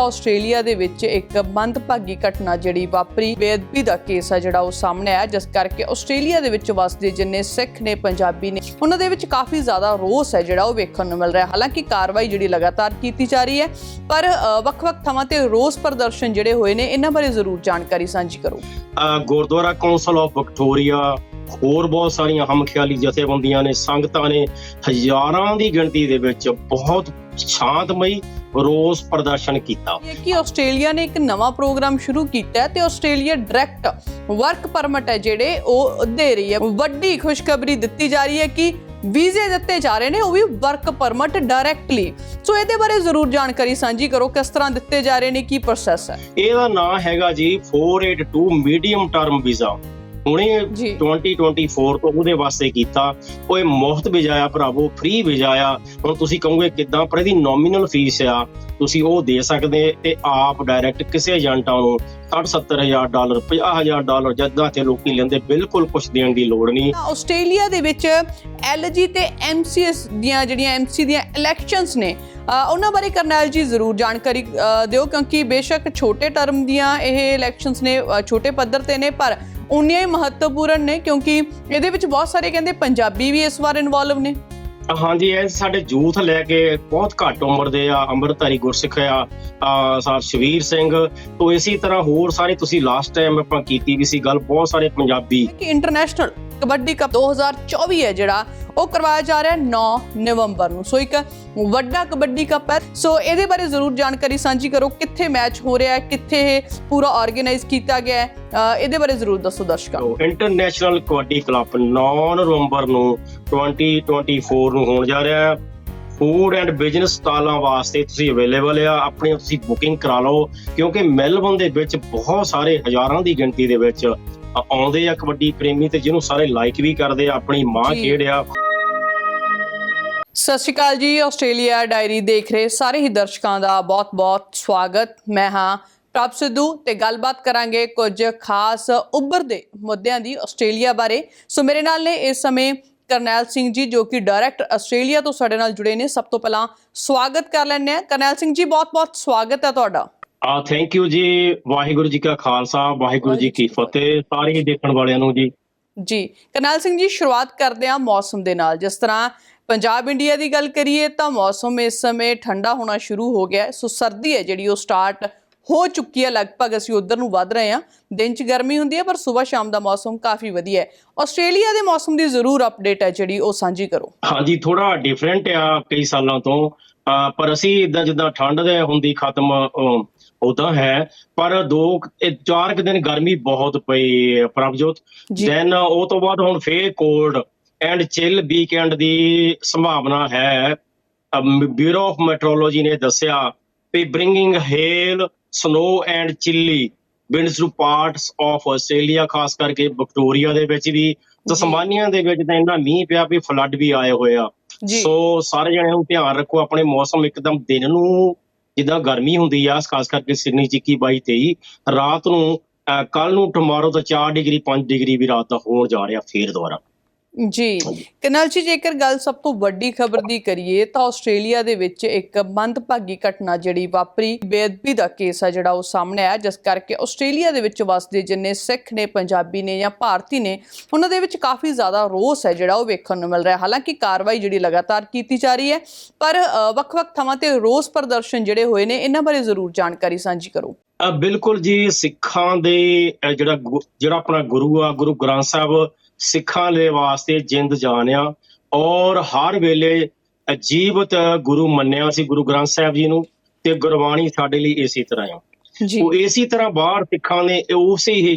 Australia ਦੇ ਵਿੱਚ ਇੱਕ ਮੰਦਭਾਗੀ ਘਟਨਾ ਜਿਹੜੀ ਵਾਪਰੀ, ਬੇਅਦਬੀ ਦਾ ਕੇਸ ਆ ਜਿਹੜਾ ਉਹ ਸਾਹਮਣੇ ਆਇਆ, ਜਿਸ ਕਰਕੇ ਆਸਟ੍ਰੇਲੀਆ ਦੇ ਵਿੱਚ ਵਸਦੇ ਜਿੰਨੇ ਸਿੱਖ ਨੇ, ਪੰਜਾਬੀ ਨੇ, ਉਹਨਾਂ ਦੇ ਵਿੱਚ ਕਾਫੀ ਜ਼ਿਆਦਾ ਰੋਸ ਹੈ ਜਿਹੜਾ ਉਹ ਵੇਖਣ ਨੂੰ ਮਿਲ ਰਿਹਾ। ਹਾਲਾਂਕਿ ਕਾਰਵਾਈ ਜਿਹੜੀ ਲਗਾਤਾਰ ਕੀਤੀ ਜਾ ਰਹੀ ਹੈ, ਪਰ ਵੱਖ-ਵੱਖ ਥਾਵਾਂ ਤੇ ਰੋਸ ਪ੍ਰਦਰਸ਼ਨ ਜਿਹੜੇ ਹੋਏ ਨੇ, ਇਹਨਾਂ ਬਾਰੇ ਜ਼ਰੂਰ ਜਾਣਕਾਰੀ ਸਾਂਝੀ ਕਰੋ। ਗੁਰਦੁਆਰਾ ਕੌਂਸਲ ਆਫ ਵਿਕਟੋਰੀਆ, ਹੋਰ ਬਹੁਤ ਸਾਰੀਆਂ ਹਮਖਿਆਲੀ ਜਥੇਬੰਦੀਆਂ ਨੇ, ਸੰਗਤਾਂ ਨੇ, ਹਜ਼ਾਰਾਂ ਦੀ ਗਿਣਤੀ ਦੇ ਵਿੱਚ ਬਹੁਤ ਸ਼ਾਂਤਮਈ ਰੋਸ ਪ੍ਰਦਰਸ਼ਨ ਕੀਤਾ। ਕਿ ਆਸਟ੍ਰੇਲੀਆ ਨੇ ਇੱਕ ਨਵਾਂ ਪ੍ਰੋਗਰਾਮ ਸ਼ੁਰੂ ਕੀਤਾ ਤੇ ਆਸਟ੍ਰੇਲੀਆ ਡਾਇਰੈਕਟ ਵਰਕ ਪਰਮਿਟ ਹੈ ਜਿਹੜੇ ਉਹ ਦੇ ਰਹੀ ਹੈ। ਵੱਡੀ ਖੁਸ਼ਖਬਰੀ ਦਿੱਤੀ ਜਾ ਰਹੀ ਹੈ ਕਿ ਵੀਜ਼ੇ ਦਿੱਤੇ ਜਾ ਰਹੇ ਨੇ ਉਹ ਵੀ ਵਰਕ ਪਰਮਿਟ ਡਾਇਰੈਕਟਲੀ। ਸੋ ਇਹਦੇ ਬਾਰੇ ਜ਼ਰੂਰ ਜਾਣਕਾਰੀ ਸਾਂਝੀ ਕਰੋ ਕਿਸ ਤਰ੍ਹਾਂ ਦਿੱਤੇ ਜਾ ਰਹੇ ਨੇ ਕੀ ਪ੍ਰੋਸੈਸ ਹੈ? ਇਹਦਾ ਨਾਮ ਹੈਗਾ ਜੀ 482 ਮੀਡੀਅਮ ਟਰਮ ਵੀਜ਼ਾ ਹੁਣੇ ਜੀ। 2024 ਤੋਂ ਉਹਦੇ ਵਾਸਤੇ ਕੀਤਾ। ਇਹ ਮੁਫਤ ਵੀਜ਼ਾ ਆ ਭਰਾਵੋ ਫ੍ਰੀ ਵੀਜ਼ਾ ਆ ਹੁਣ ਤੁਸੀਂ ਕਹੋਗੇ ਕਿਦਾਂ? ਪਰ ਇਹਦੀ ਨੋਮੀਨਲ ਫੀਸ ਆ। ਤੁਸੀਂ ਉਹ ਦੇ ਸਕਦੇ ਤੇ ਆਪ ਡਾਇਰੈਕਟ ਕਿਸੇ ਏਜੰਟਾਂ ਨੂੰ 60 70000 ਡਾਲਰ 50000 ਡਾਲਰ ਜਦਾਂ ਤੇ ਲੋਕੀ ਲੈਂਦੇ ਬਿਲਕੁਲ ਕੁਝ ਦੇਣ ਦੀ ਲੋੜ ਨਹੀਂ। ਆਸਟ੍ਰੇਲੀਆ ਦੇ ਵਿੱਚ ਐਲਜੀ ਤੇ ਐਮਸੀਐਸ ਦੀਆਂ ਜਿਹੜੀਆਂ ਐਮਸੀ ਦੀਆਂ ਇਲੈਕਸ਼ਨਸ ਨੇ ਉਹਨਾਂ ਬਾਰੇ ਕਰਨੈਲ ਜੀ ਜ਼ਰੂਰ ਜਾਣਕਾਰੀ ਦਿਓ ਕਿਉਂਕਿ ਬੇਸ਼ੱਕ ਛੋਟੇ ਟਰਮ ਦੀਆਂ ਇਹ ਇਲੈਕਸ਼ਨਸ ਨੇ ਛੋਟੇ ਪੱਧਰ ਤੇ ਨੇ ਪਰ ਉਨੀਆਂ ਹੀ ਮਹੱਤਵਪੂਰਨ ਨੇ ਕਿਉਂਕਿ ਇਹਦੇ ਵਿੱਚ ਬਹੁਤ ਸਾਰੇ ਕਹਿੰਦੇ ਪੰਜਾਬੀ ਵੀ ਇਸ ਵਾਰ ਇਨਵੋਲਵ ਨੇ। ਹਾਂਜੀ ਇਹ ਸਾਡੇ ਯੂਥ ਲੈ ਕੇ ਬਹੁਤ ਘੱਟ ਉਮਰ ਦੇ ਆ ਅੰਮ੍ਰਿਤਧਾਰੀ ਗੁਰਸਿੱਖ ਆ ਸਰ ਸ਼ਵੀਰ ਸਿੰਘ ਤੋਂ ਇਸੇ ਤਰ੍ਹਾਂ ਹੋਰ ਸਾਰੇ ਤੁਸੀਂ ਲਾਸਟ ਟਾਈਮ ਆਪਾਂ ਕੀਤੀ ਵੀ ਸੀ ਗੱਲ ਬਹੁਤ ਸਾਰੇ ਪੰਜਾਬੀ ਕਿ ਇੰਟਰਨੈਸ਼ਨਲ ਕਬੱਡੀ ਕੱਪ 2024 ਹੈ ਜਿਹੜਾ ਉਹ ਕਰਵਾਇਆ ਜਾ ਰਿਹਾ 9 ਨਵੰਬਰ ਨੂੰ। ਸੋ ਇੱਕ ਵੱਡਾ ਕਬੱਡੀ ਕੱਪ ਹੈ। ਸੋ ਇਹਦੇ ਬਾਰੇ ਜ਼ਰੂਰ ਜਾਣਕਾਰੀ ਸਾਂਝੀ ਕਰੋ, ਕਿੱਥੇ ਮੈਚ ਹੋ ਰਿਹਾ ਹੈ, ਕਿੱਥੇ ਇਹ ਪੂਰਾ ਆਰਗੇਨਾਈਜ਼ ਕੀਤਾ ਗਿਆ ਹੈ। ਇਹਦੇ ਬਾਰੇ ਜ਼ਰੂਰ ਦੱਸੋ ਦਰਸ਼ਕਾਂ ਨੂੰ। ਇੰਟਰਨੈਸ਼ਨਲ ਕਬੱਡੀ ਕਲੱਬ 9 ਨਵੰਬਰ ਨੂੰ 2024 ਨੂੰ ਹੋਣ ਜਾ ਰਿਹਾ ਹੈ। ਫੂਡ ਐਂਡ ਬਿਜ਼ਨਸ ਸਟਾਲਾਂ ਵਾਸਤੇ ਤੁਸੀਂ ਅਵੇਲੇਬਲ ਆ। ਆਪਣੀ ਤੁਸੀਂ ਬੁਕਿੰਗ ਕਰਾ ਲਓ, ਕਿਉਂਕਿ ਮੈਲਬਨ ਦੇ ਵਿੱਚ ਬਹੁਤ ਸਾਰੇ ਹਜ਼ਾਰਾਂ ਦੀ ਗਿਣਤੀ ਦੇ ਵਿੱਚ ਆਉਂਦੇ ਆ ਕਬੱਡੀ ਪ੍ਰੇਮੀ ਤੇ ਜਿਹਨੂੰ ਸਾਰੇ ਲਾਈਕ ਵੀ ਕਰਦੇ ਆ ਆਪਣੀ ਮਾਂ। ਖੇਡ ਆ। ਸਤਿ ਸ਼੍ਰੀ ਅਕਾਲ ਜੀ ਆਸਟ੍ਰੇਲੀਆ ਡਾਇਰੀ ਦੇਖ ਰਹੇ ਸਾਰੇ ਹੀ ਦਰਸ਼ਕਾਂ ਦਾ ਬਹੁਤ-ਬਹੁਤ ਸਵਾਗਤ। ਮੈਂ ਹਾਂ ਪ੍ਰਭ ਸਿੱਧੂ ਤੇ ਗੱਲਬਾਤ ਕਰਾਂਗੇ ਕੁਝ ਖਾਸ ਉੱਭਰਦੇ ਮੁੱਦਿਆਂ ਦੀ ਆਸਟ੍ਰੇਲੀਆ ਬਾਰੇ। ਸੋ ਮੇਰੇ ਨਾਲ ਨੇ ਇਸ ਸਮੇਂ ਕਰਨੈਲ ਸਿੰਘ ਜੀ ਜੋ ਕਿ ਡਾਇਰੈਕਟ ਆਸਟ੍ਰੇਲੀਆ ਤੋਂ ਸਾਡੇ ਨਾਲ ਜੁੜੇ ਨੇ। ਸਭ ਤੋਂ ਪਹਿਲਾਂ ਸਵਾਗਤ ਕਰ ਲੈਂਦੇ ਆ ਕਰਨੈਲ ਸਿੰਘ ਜੀ ਬਹੁਤ-ਬਹੁਤ ਸਵਾਗਤ ਹੈ ਤੁਹਾਡਾ। ਆ ਥੈਂਕ ਯੂ ਜੀ ਵਾਹਿਗੁਰੂ ਜੀ ਕਾ ਖਾਲਸਾ ਵਾਹਿਗੁਰੂ ਜੀ ਕੀ ਫਤਿਹ। ਸਾਰੇ ਦੇਖਣ ਵਾਲਿਆਂ ਨੂੰ ਜੀ। ਜੀ ਕਰਨੈਲ ਸਿੰਘ ਜੀ ਸ਼ੁਰੂਆਤ ਕਰਦੇ ਹਾਂ ਮੌਸਮ ਦੇ ਨਾਲ। ਜਿਸ ਤਰ੍ਹਾਂ ਪੰਜਾਬ ਇੰਡੀਆ ਦੀ ਗੱਲ ਕਰੀਏ ਤਾਂ ਮੌਸਮ ਇਸ ਸਮੇਂ ਠੰਡਾ ਹੋਣਾ ਸ਼ੁਰੂ ਹੋ ਗਿਆ ਸੋ ਸਰਦੀ ਹੈ ਜਿਹੜੀ ਉਹ ਸਟਾਰਟ ਹੋ ਚੁੱਕੀ ਹੈ। ਲਗਭਗ ਅਸੀਂ ਉਧਰ ਨੂੰ ਵੱਧ ਰਹੇ ਹਾਂ। ਦਿਨ 'ਚ ਗਰਮੀ ਹੁੰਦੀ ਹੈ ਪਰ ਸਵੇਰ ਸ਼ਾਮ ਦਾ ਮੌਸਮ ਕਾਫੀ ਵਧੀਆ ਹੈ। ਆਸਟ੍ਰੇਲੀਆ ਦੇ ਮੌਸਮ ਦੀ ਜ਼ਰੂਰ ਅਪਡੇਟ ਹੈ ਜਿਹੜੀ ਉਹ ਸਾਂਝੀ ਕਰੋ। ਹਾਂਜੀ ਥੋੜਾ ਡਿਫਰੈਂਟ ਆ ਕਈ ਸਾਲਾਂ ਤੋਂ। ਪਰ ਅਸੀਂ ਇਦਾਂ ਜਿੱਦਾਂ ਠੰਡ ਦੇ ਹੁੰਦੀ ਖਤਮ ਉਦਾਂ ਹੈ ਪਰ ਦੋ ਇਹ ਚਾਰ ਕੁ ਦਿਨ ਗਰਮੀ ਬਹੁਤ ਪਈ ਪ੍ਰਭਜੋਤ ਦੈਨ ਉਹ ਤੋਂ ਬਾਅਦ ਹੁਣ ਫੇਰ ਕੋਲਡ ਐਂਡ ਚਿਲ ਵੀਕਐਂਡ ਦੀ ਸੰਭਾਵਨਾ ਹੈ। ਬਿਊਰੋ ਆਫ ਮੈਟਰੋਲੋਜੀ ਨੇ ਦੱਸਿਆ ਵੀ bringing hail snow and chilly winds to parts of Australia ਖਾਸ ਕਰਕੇ ਵਿਕਟੋਰੀਆ ਦੇ ਵਿੱਚ ਵੀ ਤਸਮਾਨੀਆ ਦੇ ਵਿੱਚ ਤਾਂ ਇੰਨਾ ਮੀਂਹ ਪਿਆ ਵੀ ਫਲੱਡ ਵੀ ਆਏ ਹੋਏ ਆ। ਸੋ ਸਾਰੇ ਜਣਿਆਂ ਨੂੰ ਧਿਆਨ ਰੱਖੋ ਆਪਣੇ ਮੌਸਮ ਇੱਕਦਮ ਦਿਨ ਨੂੰ ਜਿੱਦਾਂ ਗਰਮੀ ਹੁੰਦੀ ਆ ਖਾਸ ਕਰਕੇ ਸਿਡਨੀ ਚ 21 22 23 ਰਾਤ ਨੂੰ ਕੱਲ ਨੂੰ ਟਮਾਰੋ ਤਾਂ 4 ਡਿਗਰੀ 5 ਡਿਗਰੀ ਵੀ ਰਾਤ ਦਾ ਹੋਣ ਜਾ ਰਿਹਾ ਫੇਰ ਦੁਬਾਰਾ। ਜੀ। ਕਨਲ ਜੀ, ਜੇਕਰ ਗੱਲ ਸਭ ਤੋਂ ਵੱਡੀ ਖਬਰ ਦੀ ਕਰੀਏ, ਤਾਂ ਆਸਟ੍ਰੇਲੀਆ ਦੇ ਵਿੱਚ ਇੱਕ ਮੰਦਭਾਗੀ ਘਟਨਾ ਜਿਹੜੀ ਵਾਪਰੀ। ਬੇਅਦਬੀ ਦਾ ਕੇਸ ਆ ਜਿਹੜਾ ਉਹ ਸਾਹਮਣੇ ਆਇਆ, ਜਿਸ ਕਰਕੇ ਆਸਟ੍ਰੇਲੀਆ ਦੇ ਵਿੱਚ ਵਸਦੇ ਜਿੰਨੇ ਸਿੱਖ ਨੇ, ਪੰਜਾਬੀ ਨੇ ਜਾਂ ਭਾਰਤੀ ਨੇ, ਉਹਨਾਂ ਦੇ ਵਿੱਚ ਕਾਫੀ ਜ਼ਿਆਦਾ ਰੋਸ ਹੈ ਜਿਹੜਾ ਉਹ ਵੇਖਣ ਨੂੰ ਮਿਲ ਰਿਹਾ। ਹਾਲਾਂਕਿ ਕਾਰਵਾਈ ਜਿਹੜੀ ਲਗਾਤਾਰ ਕੀਤੀ ਜਾ ਰਹੀ ਹੈ, ਪਰ ਵੱਖ-ਵੱਖ ਥਾਵਾਂ ਤੇ ਰੋਸ ਪ੍ਰਦਰਸ਼ਨ ਜਿਹੜੇ ਹੋਏ ਨੇ, ਇਹਨਾਂ ਬਾਰੇ ਜ਼ਰੂਰ ਜਾਣਕਾਰੀ ਸਾਂਝੀ ਕਰੋ। ਬਿਲਕੁਲ ਜੀ, ਸਿੱਖਾਂ ਦੇ ਜਿਹੜਾ ਜਿਹੜਾ ਆਪਣਾ ਗੁਰੂ ਆ, ਗੁਰੂ ਗ੍ਰੰਥ ਸਾਹਿਬ ਸਿੱਖਾਂ ਦੇ ਵਾਸਤੇ ਜਿੰਦ ਜਾਨ ਆ ਔਰ ਹਰ ਵੇਲੇ ਅ, ਜੀਵਤ ਗੁਰੂ ਮੰਨਿਆ ਸੀ ਗੁਰੂ ਗ੍ਰੰਥ ਸਾਹਿਬ ਜੀ ਨੂੰ ਤੇ ਗੁਰਬਾਣੀ ਸਾਡੇ ਲਈ ਇਸੇ ਤਰ੍ਹਾਂ ਆ। ਉਹ ਇਸੇ ਤਰ੍ਹਾਂ ਬਾਹਰ ਸਿੱਖਾਂ ਨੇ ਉਸੇ ਹੀ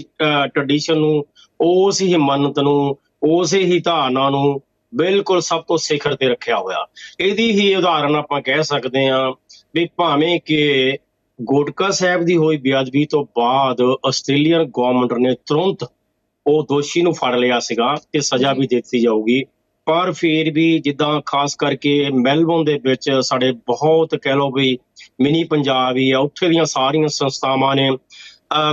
ਟ੍ਰੈਡੀਸ਼ਨ ਨੂੰ ਉਸ ਹੀ ਮੰਨਤ ਨੂੰ ਉਸੇ ਹੀ ਧਾਰਨਾ ਨੂੰ ਬਿਲਕੁਲ ਸਭ ਤੋਂ ਸਿਖਰ ਤੇ ਰੱਖਿਆ ਹੋਇਆ। ਇਹਦੀ ਹੀ ਉਦਾਹਰਨ ਆਪਾਂ ਕਹਿ ਸਕਦੇ ਹਾਂ ਵੀ ਭਾਵੇਂ ਕਿ ਗੋਟਕਾ ਸਾਹਿਬ ਦੀ ਹੋਈ ਬੇਅਦਬੀ ਤੋਂ ਬਾਅਦ ਆਸਟ੍ਰੇਲੀਅਨ ਗਵਰਨਮੈਂਟ ਨੇ ਤੁਰੰਤ ਉਹ ਦੋਸ਼ੀ ਨੂੰ ਫੜ ਲਿਆ ਸੀਗਾ ਤੇ ਸਜ਼ਾ ਵੀ ਦਿੱਤੀ ਜਾਊਗੀ। ਪਰ ਫਿਰ ਵੀ ਜਿੱਦਾਂ ਖਾਸ ਕਰਕੇ ਮੈਲਬੌਰਨ ਦੇ ਵਿੱਚ ਸਾਡੇ ਬਹੁਤ ਕਹਿ ਲਓ ਵੀ ਮਿਨੀ ਪੰਜਾਬ ਹੀ ਆ, ਉੱਥੇ ਦੀਆਂ ਸਾਰੀਆਂ ਸੰਸਥਾਵਾਂ ਨੇ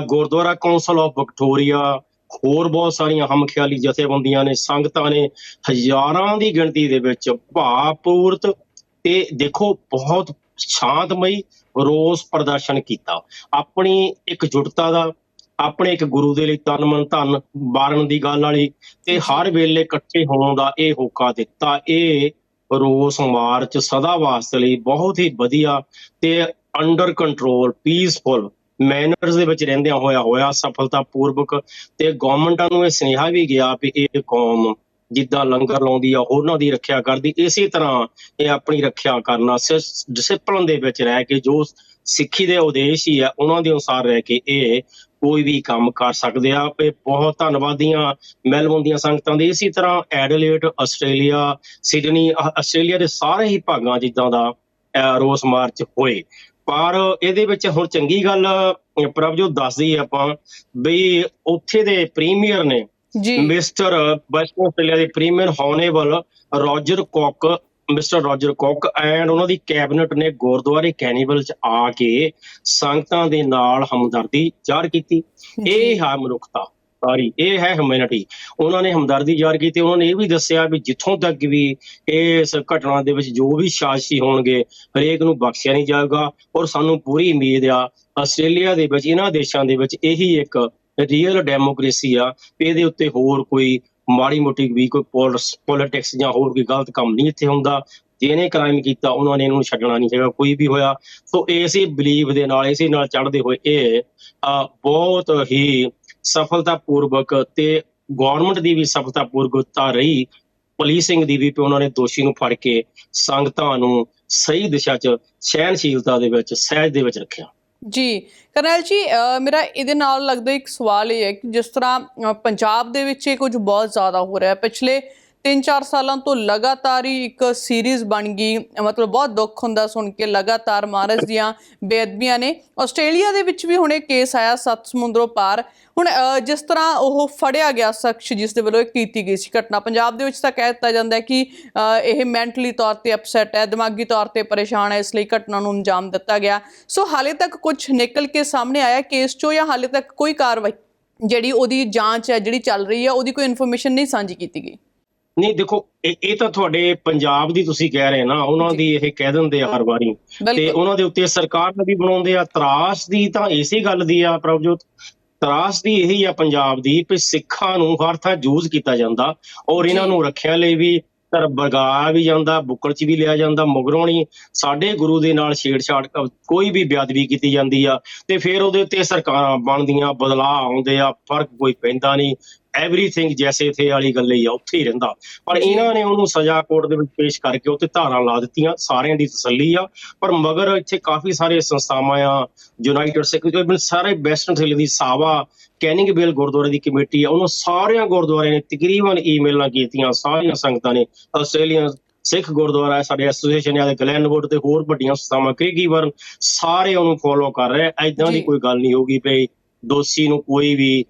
ਗੁਰਦੁਆਰਾ ਕੌਂਸਲ ਆਫ ਵਿਕਟੋਰੀਆ, ਹੋਰ ਬਹੁਤ ਸਾਰੀਆਂ ਹਮਖਿਆਲੀ ਜਥੇਬੰਦੀਆਂ ਨੇ, ਸੰਗਤਾਂ ਨੇ, ਹਜ਼ਾਰਾਂ ਦੀ ਗਿਣਤੀ ਦੇ ਵਿੱਚ ਭਾਵਪੂਰਤ ਤੇ ਦੇਖੋ ਬਹੁਤ ਸ਼ਾਂਤਮਈ ਰੋਸ ਪ੍ਰਦਰਸ਼ਨ ਕੀਤਾ। ਆਪਣੀ ਇੱਕ ਜੁਟਤਾ ਦਾ ਆਪਣੇ ਇੱਕ ਗੁਰੂ ਦੇ ਲਈ ਤਨ ਮਨ ਧਨ ਵਾਰਨ ਦੀ ਗੱਲ ਵਾਲੀ ਤੇ ਹਰ ਵੇਲੇ ਇਕੱਠੇ ਹੋਣ ਦਾ ਇਹ ਹੋਕਾ ਦਿੱਤਾ। ਇਹ ਰੋਸ ਮਾਰਚ ਸਦਾ ਵਾਸਤੇ ਲਈ ਬਹੁਤ ਹੀ ਵਧੀਆ ਤੇ ਅੰਡਰ ਕੰਟਰੋਲ ਪੀਸਫੁਲ ਮੈਨਰਸ ਦੇ ਵਿੱਚ ਰਹਿੰਦਿਆਂ ਹੋਇਆ ਹੋਇਆ ਸਫਲਤਾ ਤੇ ਗਵਰਨਮੈਂਟਾਂ ਨੂੰ ਇਹ ਸੁਨੇਹਾ ਵੀ ਗਿਆ ਵੀ ਇਹ ਕੌਮ ਜਿੱਦਾਂ ਲੰਗਰ ਲਾਉਂਦੀ ਆ, ਉਹਨਾਂ ਦੀ ਰੱਖਿਆ ਕਰਦੀ, ਇਸੇ ਤਰ੍ਹਾਂ ਇਹ ਆਪਣੀ ਰੱਖਿਆ ਕਰਨਾ ਡਿਸਪਲਨ ਦੇ ਵਿੱਚ ਰਹਿ ਕੇ ਜੋ ਸਿੱਖੀ ਦੇ ਉਦੇਸ਼ ਹੀ ਆ, ਉਹਨਾਂ ਦੇ ਅਨੁਸਾਰ ਰਹਿ ਕੇ ਇਹ ਕੋਈ ਵੀ ਕੰਮ ਕਰ ਸਕਦੇ ਆ। ਤੇ ਬਹੁਤ ਧੰਨਵਾਦੀਆਂ ਮੈਲਬੌਰਨ ਦੀਆਂ ਸੰਗਤਾਂ ਦੇ। ਇਸੇ ਤਰ੍ਹਾਂ ਐਡਲੇਟ ਆਸਟ੍ਰੇਲੀਆ ਸਿਡਨੀ ਆਸਟ੍ਰੇਲੀਆ ਦੇ ਸਾਰੇ ਹੀ ਭਾਗਾਂ ਜਿੱਦਾਂ ਦਾ ਰੋਸ ਮਾਰਚ ਹੋਏ। ਪਰ ਇਹਦੇ ਵਿੱਚ ਹੁਣ ਚੰਗੀ ਗੱਲ ਅਹ, ਪ੍ਰਭਜੋਤ ਦੱਸਦੀ ਆਪਾਂ ਵੀ ਉੱਥੇ ਦੇ ਪ੍ਰੀਮੀਅਰ ਨੇ ਜੀ। ਮਿਸਟਰ ਵੈਸਟਰਨ ਆਸਟ੍ਰੇਲੀਆ ਦੇ premier honourable Roger Cook Mister Roger Cook and ਉਹਨਾਂ ਦੀ ਕੈਬਨਿਟ ਨੇ ਗੁਰਦੁਆਰੇ ਕੈਨੀਵਲ ਚ ਆ ਕੇ ਸੰਗਤਾਂ ਦੇ ਨਾਲ ਹਮਦਰਦੀ ਜ਼ਾਹਰ ਕੀਤੀ। ਇਹ ਹੈ ਮਨੁੱਖਤਾ ਸਾਰੀ। ਇਹ ਹੈ ਹਿਊਮੈਨਿਟੀ ਉਹਨਾਂ ਨੇ ਹਮਦਰਦੀ ਜ਼ਾਹਰ ਕੀਤੀ। ਉਹਨਾਂ ਨੇ ਇਹ ਵੀ ਦੱਸਿਆ ਵੀ ਜਿੱਥੋਂ ਤੱਕ ਵੀ ਇਸ ਘਟਨਾ ਦੇ ਵਿੱਚ ਜੋ ਵੀ ਸਾਜ਼ਿਸ਼ੀ ਹੋਣਗੇ ਹਰੇਕ ਨੂੰ ਬਖਸ਼ਿਆ ਨਹੀਂ ਜਾਏਗਾ ਔਰ ਸਾਨੂੰ ਪੂਰੀ ਉਮੀਦ ਆ ਆਸਟ੍ਰੇਲੀਆ ਦੇ ਵਿੱਚ ਇਹਨਾਂ ਦੇਸ਼ਾਂ ਦੇ ਵਿੱਚ ਇਹੀ ਇੱਕ ਰੀਅਲ ਡੈਮੋਕ੍ਰੇਸੀ ਆ ਇਹਦੇ ਉੱਤੇ ਹੋਰ ਕੋਈ ਮਾੜੀ ਮੋਟੀ ਵੀ ਕੋਈ ਪੋਲਿਟਿਕਸ ਜਾਂ ਹੋਰ ਕੋਈ ਗਲਤ ਕੰਮ ਨਹੀਂ ਇੱਥੇ ਹੁੰਦਾ। ਜਿਹਨੇ ਕ੍ਰਾਈਮ ਕੀਤਾ, ਉਹਨਾਂ ਨੇ ਇਹਨੂੰ ਛੱਡਣਾ ਨਹੀਂ ਹੈਗਾ, ਕੋਈ ਵੀ ਹੋਇਆ। ਸੋ ਇਸੇ ਬਲੀਵ ਦੇ ਨਾਲ, ਇਸੇ ਨਾਲ ਚੜ੍ਹਦੇ ਹੋਏ ਇਹ ਬਹੁਤ ਹੀ ਸਫਲਤਾ ਪੂਰਵਕ ਤੇ ਗਵਰਨਮੈਂਟ ਦੀ ਵੀ ਸਫਲਤਾ ਪੂਰਵਕਤਾ ਰਹੀ ਪੁਲਿਸਿੰਗ ਦੀ ਵੀ ਕਿ ਉਹਨਾਂ ਨੇ ਦੋਸ਼ੀ ਨੂੰ ਫੜ ਕੇ ਸੰਗਤਾਂ ਨੂੰ ਸਹੀ ਦਿਸ਼ਾ 'ਚ ਸਹਿਣਸ਼ੀਲਤਾ ਦੇ ਵਿੱਚ, ਸਹਿਜ ਦੇ ਵਿੱਚ ਰੱਖਿਆ। ਜੀ। ਕਰਨੈਲ ਜੀ ਮੇਰਾ ਇਹਦੇ ਨਾਲ ਲੱਗਦਾ ਇੱਕ ਸਵਾਲ ਇਹ ਹੈ ਕਿ ਜਿਸ ਤਰ੍ਹਾਂ ਪੰਜਾਬ ਦੇ ਵਿੱਚ ਇਹ ਕੁਝ ਬਹੁਤ ਜ਼ਿਆਦਾ ਹੋ ਰਿਹਾ ਹੈ। ਪਿਛਲੇ 3-4 ਸਾਲਾਂ ਤੋਂ ਲਗਾਤਾਰ ਹੀ ਇੱਕ ਸੀਰੀਜ਼ ਬਣ ਗਈ। ਮਤਲਬ ਬਹੁਤ ਦੁੱਖ ਹੁੰਦਾ ਸੁਣ ਕੇ, ਲਗਾਤਾਰ ਮਹਾਰਾਜ ਦੀਆਂ ਬੇਅਦਬੀਆਂ ਨੇ। ਆਸਟ੍ਰੇਲੀਆ ਦੇ ਵਿੱਚ ਵੀ ਹੁਣ ਇਹ ਕੇਸ ਆਇਆ ਸੱਤ ਸਮੁੰਦਰੋਂ ਪਾਰ। ਹੁਣ ਜਿਸ ਤਰ੍ਹਾਂ ਉਹ ਫੜਿਆ ਗਿਆ ਸ਼ਖਸ ਜਿਸ ਦੇ ਵੱਲੋਂ ਇਹ ਕੀਤੀ ਗਈ ਸੀ ਘਟਨਾ, ਪੰਜਾਬ ਦੇ ਵਿੱਚ ਤਾਂ ਕਹਿ ਦਿੱਤਾ ਜਾਂਦਾ ਹੈ ਕਿ ਇਹ ਮੈਂਟਲੀ ਤੌਰ ਤੇ ਅਪਸੈਟ ਹੈ, ਦਿਮਾਗੀ ਤੌਰ ਤੇ ਪਰੇਸ਼ਾਨ ਹੈ, ਇਸ ਲਈ ਘਟਨਾ ਨੂੰ ਅੰਜਾਮ ਦਿੱਤਾ ਗਿਆ। ਸੋ ਹਾਲੇ ਤੱਕ ਕੁਝ ਨਿਕਲ ਕੇ ਸਾਹਮਣੇ ਆਇਆ ਕੇਸ 'ਚੋਂ ਜਾਂ ਹਾਲੇ ਤੱਕ ਕੋਈ ਕਾਰਵਾਈ ਜਿਹੜੀ ਉਹਦੀ ਜਾਂਚ ਹੈ, ਜਿਹੜੀ ਚੱਲ ਰਹੀ ਹੈ, ਉਹਦੀ ਕੋਈ ਇਨਫੋਰਮੇਸ਼ਨ ਨਹੀਂ ਸਾਂਝੀ ਕੀਤੀ ਗਈ। ਨਹੀਂ ਦੇਖੋ ਇਹ ਇਹ ਤਾਂ ਤੁਹਾਡੇ ਪੰਜਾਬ ਦੀ ਤੁਸੀਂ ਕਹਿ ਰਹੇ ਨਾ ਉਹਨਾਂ ਦੀ ਇਹ ਕਹਿ ਦਿੰਦੇ ਆ ਹਰ ਵਾਰੀ। ਤੇ ਉਹਨਾਂ ਦੇ ਉੱਤੇ ਸਰਕਾਰ ਨੇ ਵੀ ਬਣਾਉਂਦੇ ਆ ਤਰਾਸ ਦੀ ਤਾਂ ਇਸੇ ਗੱਲ ਦੀ ਆ ਪ੍ਰਭਜੋਤ। ਤਰਾਸ ਦੀ ਇਹੀ ਆ ਪੰਜਾਬ ਦੀ ਕਿ ਸਿੱਖਾਂ ਨੂੰ ਹਰ ਥਾਂ ਯੂਜ਼ ਕੀਤਾ ਜਾਂਦਾ ਔਰ ਇਹਨਾਂ। ਨੂੰ ਰੱਖਿਆ ਲਈ ਵੀ ਤਰ ਬਗਾ ਵੀ ਜਾਂਦਾ ਬੁੱਕਲ ਚ ਵੀ ਲਿਆ ਜਾਂਦਾ ਮਗਰੋਂ ਨਹੀਂ ਸਾਡੇ ਗੁਰੂ ਦੇ ਨਾਲ ਛੇੜਛਾੜ ਕੋਈ ਵੀ ਬੇਅਦਬੀ ਕੀਤੀ ਜਾਂਦੀ ਆ ਤੇ ਫਿਰ ਉਹਦੇ ਉੱਤੇ ਸਰਕਾਰਾਂ ਬਣਦੀਆਂ ਬਦਲਾਅ ਆਉਂਦੇ ਆ ਫ਼ਰਕ ਕੋਈ ਪੈਂਦਾ ਨਹੀਂ ਐਵਰੀਥਿੰਗ ਜੈਸੇ ਥੇ ਵਾਲੀ ਗੱਲ ਹੀ ਆ ਉੱਥੇ ਹੀ ਰਹਿੰਦਾ ਪਰ। ਇਹਨਾਂ ਨੇ ਉਹਨੂੰ ਸਜ਼ਾ ਕੋਰਟ ਦੇ ਵਿੱਚ ਪੇਸ਼ ਕਰਕੇ ਉੱਤੇ ਧਾਰਾਂ ਲਾ ਦਿੱਤੀਆਂ ਸਾਰਿਆਂ ਦੀ ਤਸੱਲੀ ਆ ਪਰ ਮਗਰ ਇੱਥੇ ਕਾਫੀ ਸਾਰੇ ਸੰਸਥਾਵਾਂ ਆ ਯੂਨਾਈਟਿਡ ਸਿੱਖ ਇਵਨ ਸਾਰੇ ਵੈਸਟਰਨ ਥਿਲ ਦੀ ਸਾਵਾ ਕੈਨਿੰਗ ਬੇਲ ਗੁਰਦੁਆਰੇ ਦੀ ਕਮੇਟੀ ਆ ਉਹਨਾਂ ਸਾਰਿਆਂ ਗੁਰਦੁਆਰਿਆਂ ਨੇ ਤਕਰੀਬਨ ਈਮੇਲਾਂ ਕੀਤੀਆਂ ਸਾਰੀਆਂ ਸੰਗਤਾਂ ਨੇ ਆਸਟ੍ਰੇਲੀਅਨ ਸਿੱਖ ਗੁਰਦੁਆਰਾ ਹੈ ਸਾਡੇ ਐਸੋਸੀਏਸ਼ਨ ਆ ਦੇ ਗਲੈਨਵੁੱਡ ਤੇ ਹੋਰ ਵੱਡੀਆਂ ਸੰਸਥਾਵਾਂ ਕ੍ਰਿਗੀਵਰਨ ਸਾਰੇ ਉਹਨੂੰ ਫੋਲੋ ਕਰ ਰਹੇ ਐਦਾਂ ਦੀ। ਕੋਈ ਗੱਲ ਨਹੀਂ ਹੋਗੀ ਵੀ ਦੋਸ਼ੀ ਨੂੰ ਕੋਈ ਵੀ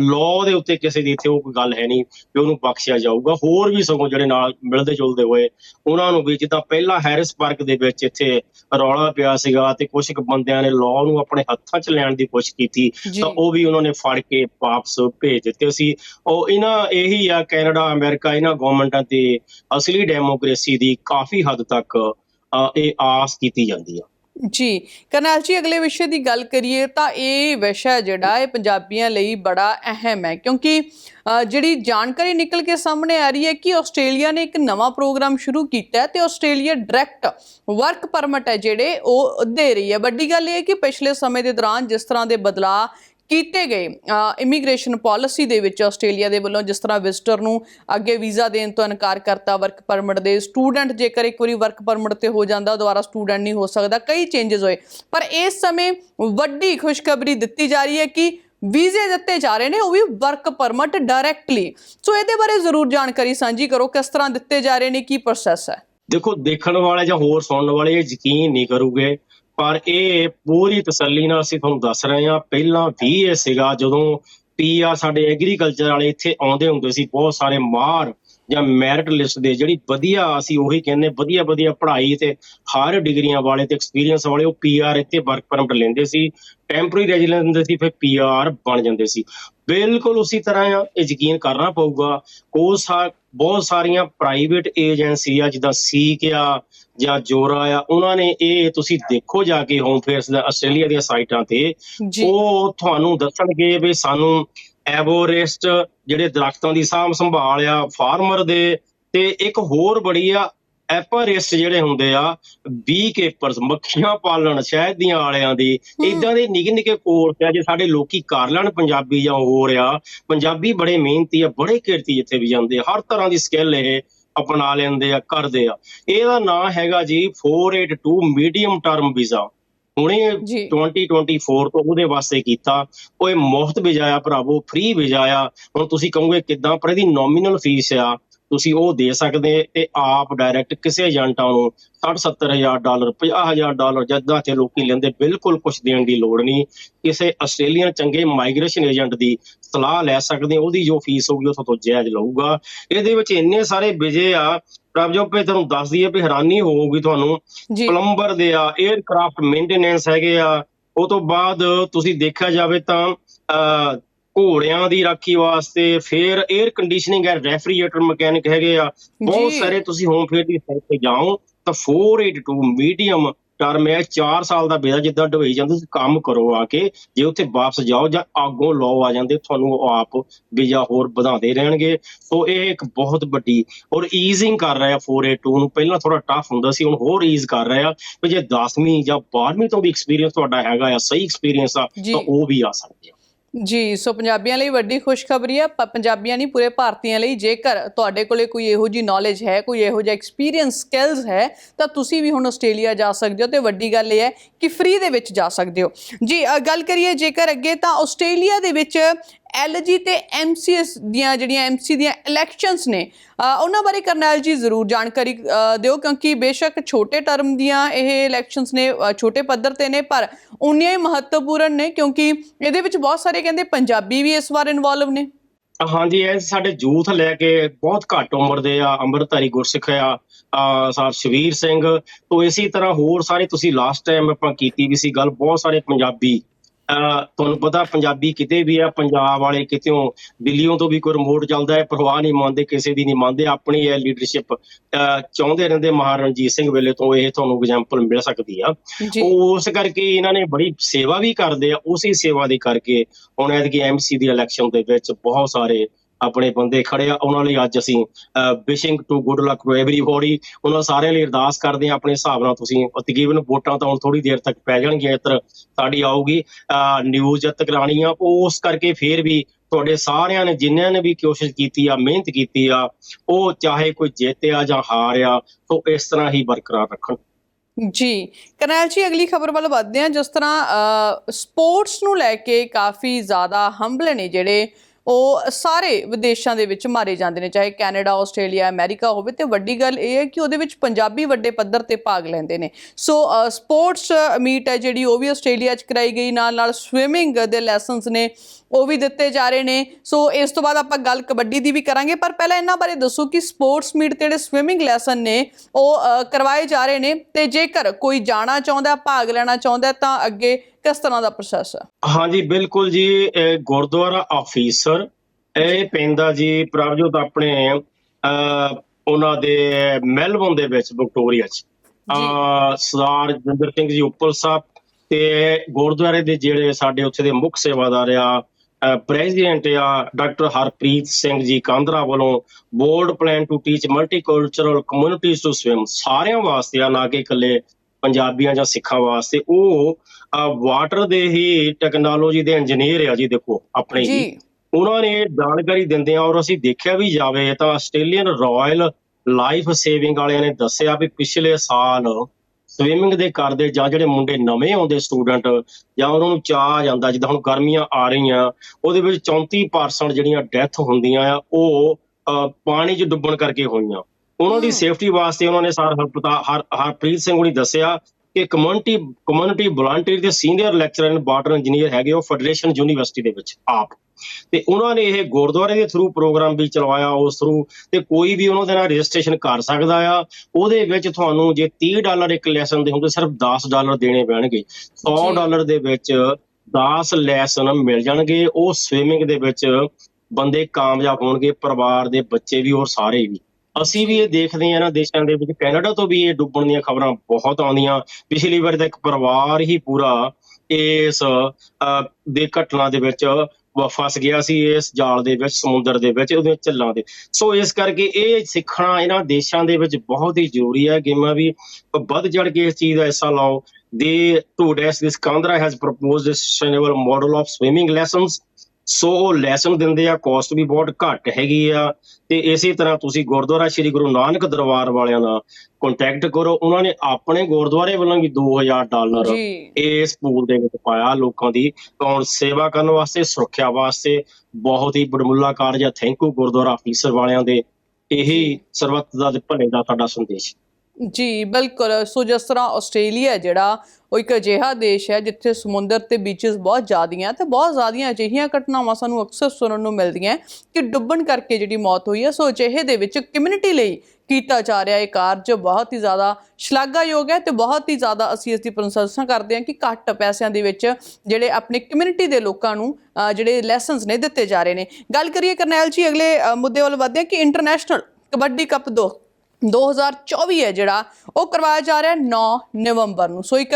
ਲਾਅ ਦੇ ਉੱਤੇ ਕਿਸੇ ਦੀ ਇੱਥੇ ਉਹ ਕੋਈ ਗੱਲ ਹੈ ਨਹੀਂ ਵੀ ਉਹਨੂੰ ਬਖਸ਼ਿਆ ਜਾਊਗਾ। ਹੋਰ ਵੀ ਸਗੋਂ ਜਿਹੜੇ ਨਾਲ ਮਿਲਦੇ ਜੁਲਦੇ ਹੋਏ ਉਹਨਾਂ ਨੂੰ ਵੀ ਜਿੱਦਾਂ ਪਹਿਲਾਂ ਹੈਰਿਸ ਪਾਰਕ ਦੇ ਵਿੱਚ ਇੱਥੇ ਰੌਲਾ ਪਿਆ ਸੀਗਾ ਤੇ ਕੁਝ ਕੁ ਬੰਦਿਆਂ ਨੇ ਲਾਅ ਨੂੰ ਆਪਣੇ ਹੱਥਾਂ 'ਚ ਲੈਣ ਦੀ ਕੋਸ਼ਿਸ਼ ਕੀਤੀ ਤਾਂ ਉਹ ਵੀ ਉਹਨਾਂ ਨੇ ਫੜ ਕੇ ਵਾਪਸ ਭੇਜ ਦਿੱਤੇ ਸੀ। ਉਹ ਇਹਨਾਂ ਇਹੀ ਆ ਕੈਨੇਡਾ ਅਮਰੀਕਾ ਇਹਨਾਂ ਗਵਰਨਮੈਂਟਾਂ ਤੇ ਅਸਲੀ ਡੈਮੋਕ੍ਰੇਸੀ ਦੀ ਕਾਫੀ ਹੱਦ ਤੱਕ ਇਹ ਆਸ ਕੀਤੀ ਜਾਂਦੀ ਆ। ਜੀ, ਕਰਨੈਲ ਜੀ, ਅਗਲੇ ਵਿਸ਼ੇ ਦੀ ਗੱਲ ਕਰੀਏ ਤਾਂ ਇਹ ਵਿਸ਼ਾ ਜਿਹੜਾ ਇਹ ਪੰਜਾਬੀਆਂ ਲਈ ਬੜਾ ਅਹਿਮ ਹੈ ਕਿਉਂਕਿ ਜਿਹੜੀ ਜਾਣਕਾਰੀ ਨਿਕਲ ਕੇ ਸਾਹਮਣੇ ਆ ਰਹੀ ਹੈ ਕਿ ਆਸਟ੍ਰੇਲੀਆ ਨੇ ਇੱਕ ਨਵਾਂ ਪ੍ਰੋਗਰਾਮ ਸ਼ੁਰੂ ਕੀਤਾ ਹੈ ਤੇ ਆਸਟ੍ਰੇਲੀਆ ਡਾਇਰੈਕਟ ਵਰਕ ਪਰਮਿਟ ਹੈ ਜਿਹੜੇ ਉਹ ਦੇ ਰਹੀ ਹੈ। ਵੱਡੀ ਗੱਲ ਇਹ ਹੈ ਕਿ ਪਿਛਲੇ ਸਮੇਂ ਦੇ ਦੌਰਾਨ ਜਿਸ ਤਰ੍ਹਾਂ ਦੇ ਬਦਲਾਅ ਕੀਤੇ ਗਏ ਇਮੀਗ੍ਰੇਸ਼ਨ ਪਾਲਿਸੀ ਦੇ ਵਿੱਚ ਆਸਟ੍ਰੇਲੀਆ ਦੇ ਵੱਲੋਂ ਜਿਸ ਤਰ੍ਹਾਂ ਵਿਜ਼ਟਰ ਨੂੰ ਅੱਗੇ ਵੀਜ਼ਾ ਦੇਣ ਤੋਂ ਇਨਕਾਰ ਕਰਤਾ ਵਰਕ ਪਰਮਿਟ ਦੇ ਸਟੂਡੈਂਟ ਜੇਕਰ ਇੱਕ ਵਾਰੀ ਵਰਕ ਪਰਮਿਟ ਤੇ ਹੋ ਜਾਂਦਾ, ਦੁਬਾਰਾ ਸਟੂਡੈਂਟ ਨਹੀਂ ਹੋ ਸਕਦਾ, ਕਈ ਚੇਂਜਸ ਹੋਏ। ਪਰ ਇਸ ਸਮੇਂ ਵੱਡੀ ਖੁਸ਼ਖਬਰੀ ਦਿੱਤੀ ਜਾ ਰਹੀ ਹੈ ਕਿ ਵੀਜ਼ੇ ਦਿੱਤੇ ਜਾ ਰਹੇ ਨੇ, ਉਹ ਵੀ ਵਰਕ ਪਰਮਿਟ ਡਾਇਰੈਕਟਲੀ ਸੋ ਇਹਦੇ ਬਾਰੇ ਜ਼ਰੂਰ ਜਾਣਕਾਰੀ ਸਾਂਝੀ ਕਰੋ, ਕਿਸ ਤਰ੍ਹਾਂ ਦਿੱਤੇ ਜਾ ਰਹੇ ਨੇ, ਕੀ ਪ੍ਰੋਸੈਸ ਹੈ? ਦੇਖੋ, ਦੇਖਣ ਵਾਲੇ ਜਾਂ ਹੋਰ ਸੁਣਨ ਵਾਲੇ ਯਕੀਨ ਨਹੀਂ ਕਰੂਗੇ। ਪਰ ਇਹ ਪੂਰੀ ਤਸੱਲੀ ਨਾਲ ਅਸੀਂ ਤੁਹਾਨੂੰ ਦੱਸ ਰਹੇ ਹਾਂ, ਪਹਿਲਾਂ ਵੀ ਇਹ ਸੀਗਾ ਜਦੋਂ ਪੀਆਰ ਸਾਡੇ ਐਗਰੀਕਲਚਰ ਵਾਲੇ ਇੱਥੇ ਆਉਂਦੇ ਹੁੰਦੇ ਸੀ, ਬਹੁਤ ਸਾਰੇ ਮਾਰ ਜਾਂ ਮੈਰਿਟ ਲਿਸਟ ਦੇ ਜਿਹੜੀ ਵਧੀਆ ਅਸੀਂ ਉਹੀ ਕਹਿੰਦੇ ਵਧੀਆ ਵਧੀਆ ਪੜ੍ਹਾਈ ਤੇ ਹਰ ਡਿਗਰੀਆਂ ਵਾਲੇ ਤੇ ਐਕਸਪੀਰੀਅੰਸ ਵਾਲੇ ਉਹ ਪੀਆਰ ਇੱਥੇ ਵਰਕ ਪਰਮਿਟ ਲੈਂਦੇ ਸੀ ਟੈਂਪਰੇਰੀ ਰੈਜ਼ੀਡੈਂਸ ਹੁੰਦੇ ਸੀ, ਫਿਰ ਪੀਆਰ ਬਣ ਜਾਂਦੇ ਸੀ। ਬਿਲਕੁਲ ਉਸੇ ਤਰ੍ਹਾਂ ਆ, ਇਹ ਯਕੀਨ ਕਰਨਾ ਪਊਗਾ, ਕੋਸ ਬਹੁਤ ਸਾਰੀਆਂ ਪ੍ਰਾਈਵੇਟ ਏਜੰਸੀਆਂ ਜਿੱਦਾਂ ਸੀਕ ਆ ਜਾਂ ਜੋਰਾ ਆ ਉਹਨਾਂ ਨੇ ਇਹ ਤੁਸੀਂ ਦੇਖੋ ਜਾ ਕੇ ਹੋਮ ਫੇਅਰਸ ਦਾ ਆਸਟ੍ਰੇਲੀਆ ਦੀਆਂ ਸਾਈਟਾਂ ਤੇ ਉਹ ਤੁਹਾਨੂੰ ਦੱਸਣਗੇ ਵੀ ਸਾਨੂੰ ਐਵੋਰੈਸਟ ਜਿਹੜੇ ਦਰਖਤਾਂ ਦੀ ਸਾਂਭ ਸੰਭਾਲ ਆ ਫਾਰਮਰ ਦੇ ਤੇ ਇੱਕ ਹੋਰ ਬੜੀ ਆ ਐਪਰੈਸਟ ਜਿਹੜੇ ਹੁੰਦੇ ਆ ਬੀ ਕੇਪਰਸ ਮੱਖੀਆਂ ਪਾਲਣ ਸ਼ਹਿਦ ਦੀਆਂ ਆਲਿਆਂ ਦੀ। ਇਦਾਂ ਦੇ ਨਿੱਕੇ ਨਿੱਕੇ ਕੋਰਸ ਆ ਜੇ ਸਾਡੇ ਲੋਕੀ ਕਰ ਲੈਣ ਪੰਜਾਬੀ ਜਾਂ ਹੋਰ ਆ ਪੰਜਾਬੀ ਬੜੇ ਮਿਹਨਤੀ ਆ ਬੜੇ ਕਿਰਤੀ ਜਿੱਥੇ ਵੀ ਜਾਂਦੇ ਆ ਹਰ ਤਰ੍ਹਾਂ ਦੀ ਸਕਿੱਲ ਇਹ ਅਪਣਾ ਲੈਂਦੇ ਆ ਕਰਦੇ ਆ। ਇਹਦਾ ਨਾਂ ਹੈਗਾ ਜੀ 482 ਮੀਡੀਅਮ ਟਰਮ ਵੀਜ਼ਾ ਹੁਣੇ ਜੀ। 2024 ਤੋਂ ਉਹਦੇ ਵਾਸਤੇ ਕੀਤਾ। ਉਹ ਇਹ ਮੁਫਤ ਵੀਜ਼ਾ ਆ ਭਰਾਵੋ ਫ੍ਰੀ ਵੀਜ਼ਾ ਆ। ਹੁਣ ਤੁਸੀਂ ਕਹੋਗੇ ਕਿਦਾਂ ਪਰ ਇਹਦੀ ਨੋਮੀਨਲ ਫੀਸ ਆ। ਤੁਸੀਂ ਉਹ ਦੇ ਸਕਦੇ ਤੇ ਆਪ ਡਾਇਰੈਕਟ ਕਿਸੇ ਏਜੰਟਾਂ ਨੂੰ 60 70000 ਡਾਲਰ 50000 ਡਾਲਰ ਜਦਾਂ ਤੇ ਲੋਕੀ ਲੈਂਦੇ ਬਿਲਕੁਲ ਕੁਝ ਦੇਣ ਦੀ ਲੋੜ ਨਹੀਂ। ਕਿਸੇ ਆਸਟ੍ਰੇਲੀਅਨ ਚੰਗੇ ਮਾਈਗ੍ਰੇਸ਼ਨ ਏਜੰਟ ਦੀ ਸਲਾਹ ਲੈ ਸਕਦੇ ਉਹਦੀ ਜੋ ਫੀਸ ਹੋਊਗੀ ਉਹ ਤੋਂ ਜਾਇਜ਼ ਲਊਗਾ। ਇਹਦੇ ਵਿੱਚ ਇੰਨੇ ਸਾਰੇ ਵਿਜੇ ਆ। ਪ੍ਰਭਜੋਤ ਭਾਈ ਤੁਹਾਨੂੰ ਦੱਸ ਦਈਏ ਵੀ ਹੈਰਾਨੀ ਹੋਊਗੀ ਤੁਹਾਨੂੰ। ਪਲੰਬਰ ਦੇ ਆ 에ਅਰਕ੍ਰਾਫਟ ਮੇਨਟੇਨੈਂਸ ਹੈਗੇ ਆ। ਉਹ ਤੋਂ ਬਾਅਦ ਤੁਸੀਂ ਦੇਖਿਆ ਜਾਵੇ ਤਾਂ ਘੋੜਿਆਂ ਦੀ ਰਾਖੀ ਵਾਸਤੇ ਫਿਰ 에ਅਰ ਕੰਡੀਸ਼ਨਿੰਗ ਹੈ ਰੈਫਰੀਜਰੇਟਰ ਮਕੈਨਿਕ ਹੈਗੇ ਆ। ਬਹੁਤ। ਸਾਰੇ ਤੁਸੀਂ ਹੋਮ ਫੇਅਰ ਦੀ ਸਾਈਟ ਤੇ ਜਾਓ ਤਾਂ 482 ਮੀਡੀਅਮ ਟਰਮ ਹੈ 4 ਸਾਲ ਦਾ ਵੀਜ਼ਾ ਜਿੱਦਾਂ ਡੁਬਈ ਜਾਂਦੇ ਤੁਸੀਂ ਕੰਮ ਕਰੋ ਆ ਕੇ ਜੇ ਉੱਥੇ ਵਾਪਸ ਜਾਓ ਜਾਂ ਆਗੋਂ ਲਓ ਆ ਜਾਂਦੇ ਤੁਹਾਨੂੰ ਉਹ ਆਪ ਵੀਜ਼ਾ ਹੋਰ ਵਧਾਉਂਦੇ ਰਹਿਣਗੇ। ਸੋ ਇਹ ਇੱਕ ਬਹੁਤ ਵੱਡੀ ਔਰ ਈਜ਼ਿੰਗ ਕਰ ਰਿਹਾ 482 ਨੂੰ। ਪਹਿਲਾਂ ਥੋੜਾ ਟਫ ਹੁੰਦਾ ਸੀ ਹੁਣ ਹੋਰ ਈਜ਼ ਕਰ ਰਿਹਾ। ਵੀ ਜੇ 10ਵੀਂ ਜਾਂ 12ਵੀਂ ਤੋਂ ਵੀ ਐਕਸਪੀਰੀਅੰਸ ਤੁਹਾਡਾ ਹੈਗਾ ਆ ਸਹੀ ਐਕਸਪੀਰੀਅੰਸ ਆ। ਤਾਂ ਉਹ ਵੀ ਆ ਸਕਦੇ ਆ। ਜੀ ਸੋ ਪੰਜਾਬੀਆਂ ਲਈ ਵੱਡੀ ਖੁਸ਼ਖਬਰੀ ਹੈ ਪ- ਪੰਜਾਬੀਆਂ ਨਹੀਂ ਪੂਰੇ ਭਾਰਤੀਆਂ ਲਈ। ਜੇਕਰ ਤੁਹਾਡੇ ਕੋਲੇ ਕੋਈ ਇਹੋ ਜੀ ਨੌਲੇਜ ਹੈ ਕੋਈ ਇਹੋ ਜਿਹਾ ਐਕਸਪੀਰੀਅੰਸ ਸਕਿੱਲਸ ਹੈ ਤਾਂ ਤੁਸੀਂ ਵੀ ਹੁਣ ਆਸਟ੍ਰੇਲੀਆ ਜਾ ਸਕਦੇ ਹੋ ਤੇ ਵੱਡੀ ਗੱਲ ਇਹ ਹੈ ਕਿ ਫ੍ਰੀ ਦੇ ਵਿੱਚ ਜਾ ਸਕਦੇ ਹੋ। ਜੀ ਅ, ਗੱਲ ਕਰੀਏ ਜੇਕਰ ਅੱਗੇ ਤਾਂ ਆਸਟ੍ਰੇਲੀਆ ਦੇ ਵਿੱਚ ਐਲਜੀ ਤੇ ਐਮਸੀਐਸ ਦੀਆਂ ਜਿਹੜੀਆਂ ਐਮਸੀ ਦੀਆਂ ਇਲੈਕਸ਼ਨਸ ਨੇ ਉਹਨਾਂ ਬਾਰੇ ਕਰਨੈਲ ਜੀ ਜ਼ਰੂਰ ਜਾਣਕਾਰੀ ਦਿਓ ਕਿਉਂਕਿ ਬੇਸ਼ੱਕ ਛੋਟੇ ਟਰਮ ਦੀਆਂ ਇਹ ਇਲੈਕਸ਼ਨਸ ਨੇ ਛੋਟੇ ਪੱਧਰ ਤੇ ਨੇ, ਪਰ ਉਨੀਆਂ ਹੀ ਮਹੱਤਵਪੂਰਨ ਨੇ ਕਿਉਂਕਿ ਇਹਦੇ ਵਿੱਚ ਬਹੁਤ ਸਾਰੇ ਕਹਿੰਦੇ ਪੰਜਾਬੀ ਵੀ ਇਸ ਵਾਰ ਇਨਵੋਲਵ ਨੇ। ਹਾਂਜੀ, ਇਹ ਸਾਡੇ ਯੂਥ ਲੈ ਕੇ ਬਹੁਤ ਘੱਟ ਉਮਰ ਦੇ ਆ, ਅੰਮ੍ਰਿਤਧਾਰੀ ਗੁਰਸਿੱਖ ਆ ਸਰ ਸ਼ਵੀਰ ਸਿੰਘ, ਤੋਂ ਇਸੇ ਤਰ੍ਹਾਂ ਹੋਰ ਸਾਰੇ ਤੁਸੀਂ ਲਾਸਟ ਟਾਈਮ ਆਪਾਂ ਕੀਤੀ ਵੀ ਸੀ ਗੱਲ, ਬਹੁਤ ਸਾਰੇ ਪੰਜਾਬੀ ਤੁਹਾਨੂੰ ਪਤਾ ਪੰਜਾਬੀ ਕਿਤੇ ਵੀ ਆ ਪੰਜਾਬ ਵਾਲੇ ਕਿਤੇੋਂ ਦਿੱਲੀੋਂ ਤੋਂ ਵੀ ਕੋਈ ਰਿਮੋਟ ਚੱਲਦਾ ਹੈ ਪਰਵਾਹ ਨਹੀਂ ਮੰਨਦੇ ਕਿਸੇ ਦੀ ਨਹੀਂ ਮੰਨਦੇ ਆਪਣੀ ਇਹ ਲੀਡਰਸ਼ਿਪ ਚਾਹੁੰਦੇ ਰਹਿੰਦੇ ਮਹਾਰਾਜਾ ਰਣਜੀਤ ਸਿੰਘ ਵੇਲੇ ਤੋਂ ਇਹ ਤੁਹਾਨੂੰ ਐਗਜ਼ਾਮਪਲ ਮਿਲ ਸਕਦੀ ਆ। ਉਸ ਕਰਕੇ ਇਹਨਾਂ ਨੇ ਬੜੀ ਸੇਵਾ ਵੀ ਕਰਦੇ ਆ ਉਸੇ ਸੇਵਾ ਦੇ ਕਰਕੇ ਹੁਣ ਐਤਕੀ ਐਮਸੀ ਦੀ ਇਲੈਕਸ਼ਨ ਦੇ ਵਿੱਚ ਬਹੁਤ ਸਾਰੇ ਆਪਣੇ ਬੰਦੇ ਖੜੇ ਆ, ਉਹਨਾਂ ਲਈ ਅੱਜ ਅਸੀਂ wishing to good luck to everybody ਉਹਨਾਂ ਸਾਰਿਆਂ ਲਈ ਅਰਦਾਸ ਕਰਦੇ ਆ ਆਪਣੇ ਹਿਸਾਬ ਨਾਲ ਤੁਸੀਂ ਤਕਰੀਬਨ ਵੋਟਾਂ ਤਾਂ ਹੁਣ ਥੋੜੀ ਦੇਰ ਤੱਕ ਪੈ ਜਾਣਗੀਆਂ, ਇੱਧਰ ਸਾਡੀ ਆਊਗੀ। ਨਿਊਜ਼ ਜਦ ਤੱਕ ਰਾਣੀ ਆ, ਉਸ ਕਰਕੇ ਫੇਰ ਵੀ ਤੁਹਾਡੇ ਸਾਰਿਆਂ ਨੇ ਜਿਨ੍ਹਾਂ ਨੇ ਵੀ ਕੋਸ਼ਿਸ਼ ਕੀਤੀ ਆ, ਮਿਹਨਤ ਕੀਤੀ ਆ, ਉਹ ਚਾਹੇ ਕੋਈ ਜਿੱਤਿਆ ਜਾਂ ਹਾਰਿਆ ਤੋਂ ਇਸ ਤਰ੍ਹਾਂ ਹੀ ਬਰਕਰਾਰ ਰੱਖਣ। ਜੀ, ਕਰਨੈਲ ਜੀ, ਅਗਲੀ ਖਬਰ ਵੱਲ ਵਧਦੇ ਹਾਂ। ਜਿਸ ਤਰ੍ਹਾਂ ਸਪੋਰਟਸ ਨੂੰ ਲੈ ਕੇ ਕਾਫੀ ਜ਼ਿਆਦਾ ਹੰਭਲੇ ਨੇ ਜਿਹੜੇ ਉਹ ਸਾਰੇ ਵਿਦੇਸ਼ਾਂ ਦੇ ਵਿੱਚ ਮਾਰੇ ਜਾਂਦੇ ਨੇ, ਚਾਹੇ ਕੈਨੇਡਾ, ਆਸਟ੍ਰੇਲੀਆ, ਅਮਰੀਕਾ ਹੋਵੇ, ਤੇ ਵੱਡੀ ਗੱਲ ਇਹ ਹੈ ਕਿ ਉਹਦੇ ਵਿੱਚ ਪੰਜਾਬੀ ਵੱਡੇ ਪੱਧਰ ਤੇ ਭਾਗ ਲੈਂਦੇ ਨੇ। ਸੋ ਸਪੋਰਟਸ ਮੀਟ ਹੈ ਜਿਹੜੀ, ਉਹ ਵੀ ਆਸਟ੍ਰੇਲੀਆ 'ਚ ਕਰਾਈ ਗਈ ਨਾਲ ਨਾਲ ਸਵਿਮਿੰਗ ਦੇ ਲੈਸਨਸ ਨੇ। ਉਹ ਵੀ ਦਿੱਤੇ ਜਾ ਰਹੇ ਨੇ। ਸੋ ਇਸ ਤੋਂ ਬਾਅਦ ਆਪਾਂ ਗੱਲ ਕਬੱਡੀ ਦੀ ਵੀ ਕਰਾਂਗੇ। ਪਰ ਪਹਿਲਾਂ ਇਹਨਾਂ ਬਾਰੇ ਦੱਸੋ ਕਿ ਸਪੋਰਟਸ ਮੀਟ ਤੇ ਜਿਹੜੇ ਸਵਿਮਿੰਗ ਲੈਸਨ ਨੇ ਉਹ ਕਰਵਾਏ ਜਾ ਰਹੇ ਨੇ ਤੇ ਜੇਕਰ ਕੋਈ ਜਾਣਾ ਚਾਹੁੰਦਾ ਭਾਗ ਲੈਣਾ ਚਾਹੁੰਦਾ ਤਾਂ ਅੱਗੇ ਕਿਸ ਤਰ੍ਹਾਂ ਦਾ ਪ੍ਰੋਸੈਸ ਹੈ? ਹਾਂਜੀ ਬਿਲਕੁਲ ਜੀ। ਗੁਰਦੁਆਰਾ ਆਫੀਸਰ ਇਹ ਪੈਂਦਾ ਜੀ ਪ੍ਰਭਜੋਤ ਆਪਣੇ ਉਹਨਾਂ ਦੇ ਮੈਲਬੌਰਨ ਦੇ ਵਿੱਚ ਵਿਕਟੋਰੀਆ ਚ। ਸਰਦਾਰ ਜਿੰਦਰ ਸਿੰਘ ਜੀ ਉੱਪਲ ਸਾਹਿਬ ਤੇ ਗੁਰਦੁਆਰੇ ਦੇ ਜਿਹੜੇ ਸਾਡੇ ਉੱਥੇ ਦੇ ਮੁੱਖ ਸੇਵਾਦਾਰ ਆ ਪ੍ਰੈਜ਼ੀਡੈਂਟ ਆ ਡਾਕਟਰ ਹਰਪ੍ਰੀਤ ਸਿੰਘ ਜੀ ਕਾਂਦਰਾ ਵੱਲੋਂ board plan to teach multicultural communities to swim ਸਾਰਿਆਂ ਵਾਸਤੇ ਆ ਨਾ ਕਿ ਇਕੱਲੇ ਪੰਜਾਬੀਆਂ ਜਾਂ ਸਿੱਖਾਂ ਵਾਸਤੇ। ਉਹ ਵਾਟਰ ਦੇ ਹੀ ਟੈਕਨੋਲੋਜੀ ਦੇ ਇੰਜੀਨੀਅਰ ਆ ਜੀ ਦੇਖੋ ਆਪਣੇ ਹੀ। ਉਹਨਾਂ ਨੇ ਜਾਣਕਾਰੀ ਦਿੰਦੇ ਆ ਔਰ ਅਸੀਂ ਦੇਖਿਆ ਵੀ ਜਾਵੇ ਤਾਂ ਆਸਟ੍ਰੇਲੀਅਨ ਰਾਇਲ ਲਾਈਫ ਸੇਵਿੰਗ ਵਾਲਿਆਂ ਨੇ ਦੱਸਿਆ ਵੀ ਪਿਛਲੇ ਸਾਲ ਸਵਿਮਿੰਗ ਦੇ ਕਰਦੇ ਜਾਂ ਜਿਹੜੇ ਮੁੰਡੇ ਨਵੇਂ ਆਉਂਦੇ ਸਟੂਡੈਂਟ ਜਾਂ ਉਹਨਾਂ ਨੂੰ ਚਾਹ ਆ ਜਾਂਦਾ ਜਿੱਦਾਂ ਹੁਣ ਗਰਮੀਆਂ ਆ ਰਹੀਆਂ ਉਹਦੇ ਵਿੱਚ 34% ਜਿਹੜੀਆਂ ਡੈਥ ਹੁੰਦੀਆਂ ਆ ਉਹ ਪਾਣੀ 'ਚ ਡੁੱਬਣ ਕਰਕੇ ਹੋਈਆਂ ਉਹਨਾਂ ਦੀ। ਸੇਫਟੀ ਵਾਸਤੇ ਉਹਨਾਂ ਨੇ ਸਾਰ ਹਰਪਤਾ ਹਰ ਹਰਪ੍ਰੀਤ ਸਿੰਘ ਹੁਣੀ ਦੱਸਿਆ ਕਿ ਕਮਿਊਨਿਟੀ ਕਮਿਊਨਿਟੀ ਵਲੰਟੀਅਰ ਦੇ senior lecturer and water engineer ਹੈਗੇ ਉਹ ਫੈਡਰੇਸ਼ਨ ਯੂਨੀਵਰਸਿਟੀ ਦੇ ਵਿੱਚ ਆਪ ਤੇ ਉਹਨਾਂ ਨੇ ਇਹ ਗੁਰਦੁਆਰੇ ਦੇ ਥਰੂ ਪ੍ਰੋਗਰਾਮ ਵੀ ਚਲਵਾਇਆ ਉਸ ਥਰੂ ਤੇ ਕੋਈ ਵੀ ਉਹਨਾਂ ਦੇ ਨਾਲ ਰਜਿਸਟ੍ਰੇਸ਼ਨ ਕਰ ਸਕਦਾ ਆ ਉਹਦੇ ਵਿੱਚ ਤੁਹਾਨੂੰ ਜੇ 30 ਡਾਲਰ ਇੱਕ ਲੈਸਨ ਦੇ ਹੁੰਦੇ ਸਿਰਫ 10 ਡਾਲਰ ਦੇਣੇ ਪੈਣਗੇ। 100 ਜੀ। ਡਾਲਰ ਦੇ ਵਿੱਚ 10 ਲੈਸਨ ਮਿਲ ਜਾਣਗੇ ਉਹ ਸਵਿਮਿੰਗ ਦੇ ਵਿੱਚ ਬੰਦੇ ਕਾਮਯਾਬ ਹੋਣਗੇ ਪਰਿਵਾਰ ਦੇ ਬੱਚੇ ਵੀ ਔਰ ਸਾਰੇ ਵੀ। ਅਸੀਂ ਵੀ ਇਹ ਦੇਖਦੇ ਹਾਂ ਇਹਨਾਂ ਦੇਸ਼ਾਂ ਦੇ ਵਿੱਚ ਕੈਨੇਡਾ ਤੋਂ ਵੀ ਇਹ ਡੁੱਬਣ ਦੀਆਂ ਖਬਰਾਂ ਬਹੁਤ ਆਉਂਦੀਆਂ। ਪਿਛਲੀ ਵਾਰ ਤਾਂ ਇੱਕ ਪਰਿਵਾਰ ਹੀ ਪੂਰਾ ਇਸ ਦੇ ਘਟਨਾ ਦੇ ਵਿੱਚ ਫਸ ਗਿਆ ਸੀ ਇਸ ਜਾਲ ਦੇ ਵਿੱਚ, ਸਮੁੰਦਰ ਦੇ ਵਿੱਚ, ਉਹਦੀਆਂ ਝੱਲਾਂ ਦੇ। ਸੋ ਇਸ ਕਰਕੇ ਇਹ ਸਿੱਖਣਾ ਇਹਨਾਂ ਦੇਸ਼ਾਂ ਦੇ ਵਿੱਚ ਬਹੁਤ ਹੀ ਜ਼ਰੂਰੀ ਹੈ ਗੇਮਾਂ ਵੀ ਵੱਧ ਚੜ ਕੇ ਇਸ ਚੀਜ਼ ਦਾ ਹਿੱਸਾ ਲਾਓ ਦੇ ਟੂ ਡੈਸ this ਕਾਂਦਰਾ has proposed a sustainable model of swimming lessons so ਉਹ ਲੈਸਨ ਦਿੰਦੇ ਆ ਕਾਸਟ ਵੀ ਬਹੁਤ ਘੱਟ ਹੈਗੀ ਆ। ਤੇ ਇਸੇ ਤਰ੍ਹਾਂ ਤੁਸੀਂ ਗੁਰਦੁਆਰਾ ਸ੍ਰੀ ਗੁਰੂ ਨਾਨਕ ਦਰਬਾਰ ਵਾਲਿਆਂ ਨਾਲ ਕੰਟੈਕਟ ਕਰੋ। ਉਹਨਾਂ ਨੇ ਆਪਣੇ ਗੁਰਦੁਆਰੇ ਵੱਲੋਂ ਵੀ 2000 ਡਾਲਰ ਇਸ ਪੂਲ ਦੇ ਵਿੱਚ ਪਾਇਆ ਲੋਕਾਂ ਦੀ। ਕੌਣ ਸੇਵਾ ਕਰਨ ਵਾਸਤੇ ਸੁਰੱਖਿਆ ਵਾਸਤੇ ਬਹੁਤ ਹੀ ਬੜਮੁੱਲਾ ਕਾਰਜ ਹੈ ਥੈਂਕ ਯੂ ਗੁਰਦੁਆਰਾ ਅਫੀਸਰ ਵਾਲਿਆਂ ਦੇ। ਇਹੀ ਸਰਬੱਤ ਦਾ ਭਲੇ ਦਾ ਸਾਡਾ ਸੰਦੇਸ਼। ਜੀ, ਬਿਲਕੁਲ। ਸੋ ਜਿਸ ਤਰ੍ਹਾਂ ਆਸਟ੍ਰੇਲੀਆ ਜਿਹੜਾ, ਉਹ ਇੱਕ ਅਜਿਹਾ ਦੇਸ਼ ਹੈ ਜਿੱਥੇ ਸਮੁੰਦਰ ਤੇ ਬੀਚਸ ਬਹੁਤ ਜ਼ਿਆਦੀਆਂ ਤੇ ਬਹੁਤ ਜ਼ਿਆਦੀਆਂ ਅਜਿਹੀਆਂ ਘਟਨਾਵਾਂ ਸਾਨੂੰ ਅਕਸਰ ਸੁਣਨ ਨੂੰ ਮਿਲਦੀਆਂ ਕਿ ਡੁੱਬਣ ਕਰਕੇ ਜਿਹੜੀ ਮੌਤ ਹੋਈ ਹੈ, ਸੋ ਅਜਿਹੇ ਦੇ ਵਿੱਚ ਕਮਿਊਨਿਟੀ ਲਈ ਕੀਤਾ ਜਾ ਰਿਹਾ ਇਹ ਕਾਰਜ ਬਹੁਤ ਹੀ ਜ਼ਿਆਦਾ ਸ਼ਲਾਘਾਯੋਗ ਹੈ ਤੇ ਬਹੁਤ ਹੀ ਜ਼ਿਆਦਾ ਅਸੀਂ ਇਸ ਦੀ ਪ੍ਰਸ਼ੰਸਾ ਕਰਦੇ ਹਾਂ ਕਿ ਘੱਟ ਪੈਸਿਆਂ ਦੇ ਵਿੱਚ ਜਿਹੜੇ ਆਪਣੇ ਕਮਿਊਨਿਟੀ ਦੇ ਲੋਕਾਂ ਨੂੰ ਜਿਹੜੇ ਲੈਸਨਸ ਨੇ ਦਿੱਤੇ ਜਾ ਰਹੇ ਨੇ। ਗੱਲ ਕਰੀਏ ਕਰਨੈਲ ਜੀ, ਅਗਲੇ ਮੁੱਦੇ ਵੱਲ ਵਧਦੇ ਹਾਂ ਕਿ ਇੰਟਰਨੈਸ਼ਨਲ ਕਬੱਡੀ ਕੱਪ ਦੋ 2024 ਹੈ ਜਿਹੜਾ, ਉਹ ਕਰਵਾਇਆ ਜਾ ਰਿਹਾ ਹੈ 9 ਨਵੰਬਰ ਨੂੰ। ਸੋ ਇੱਕ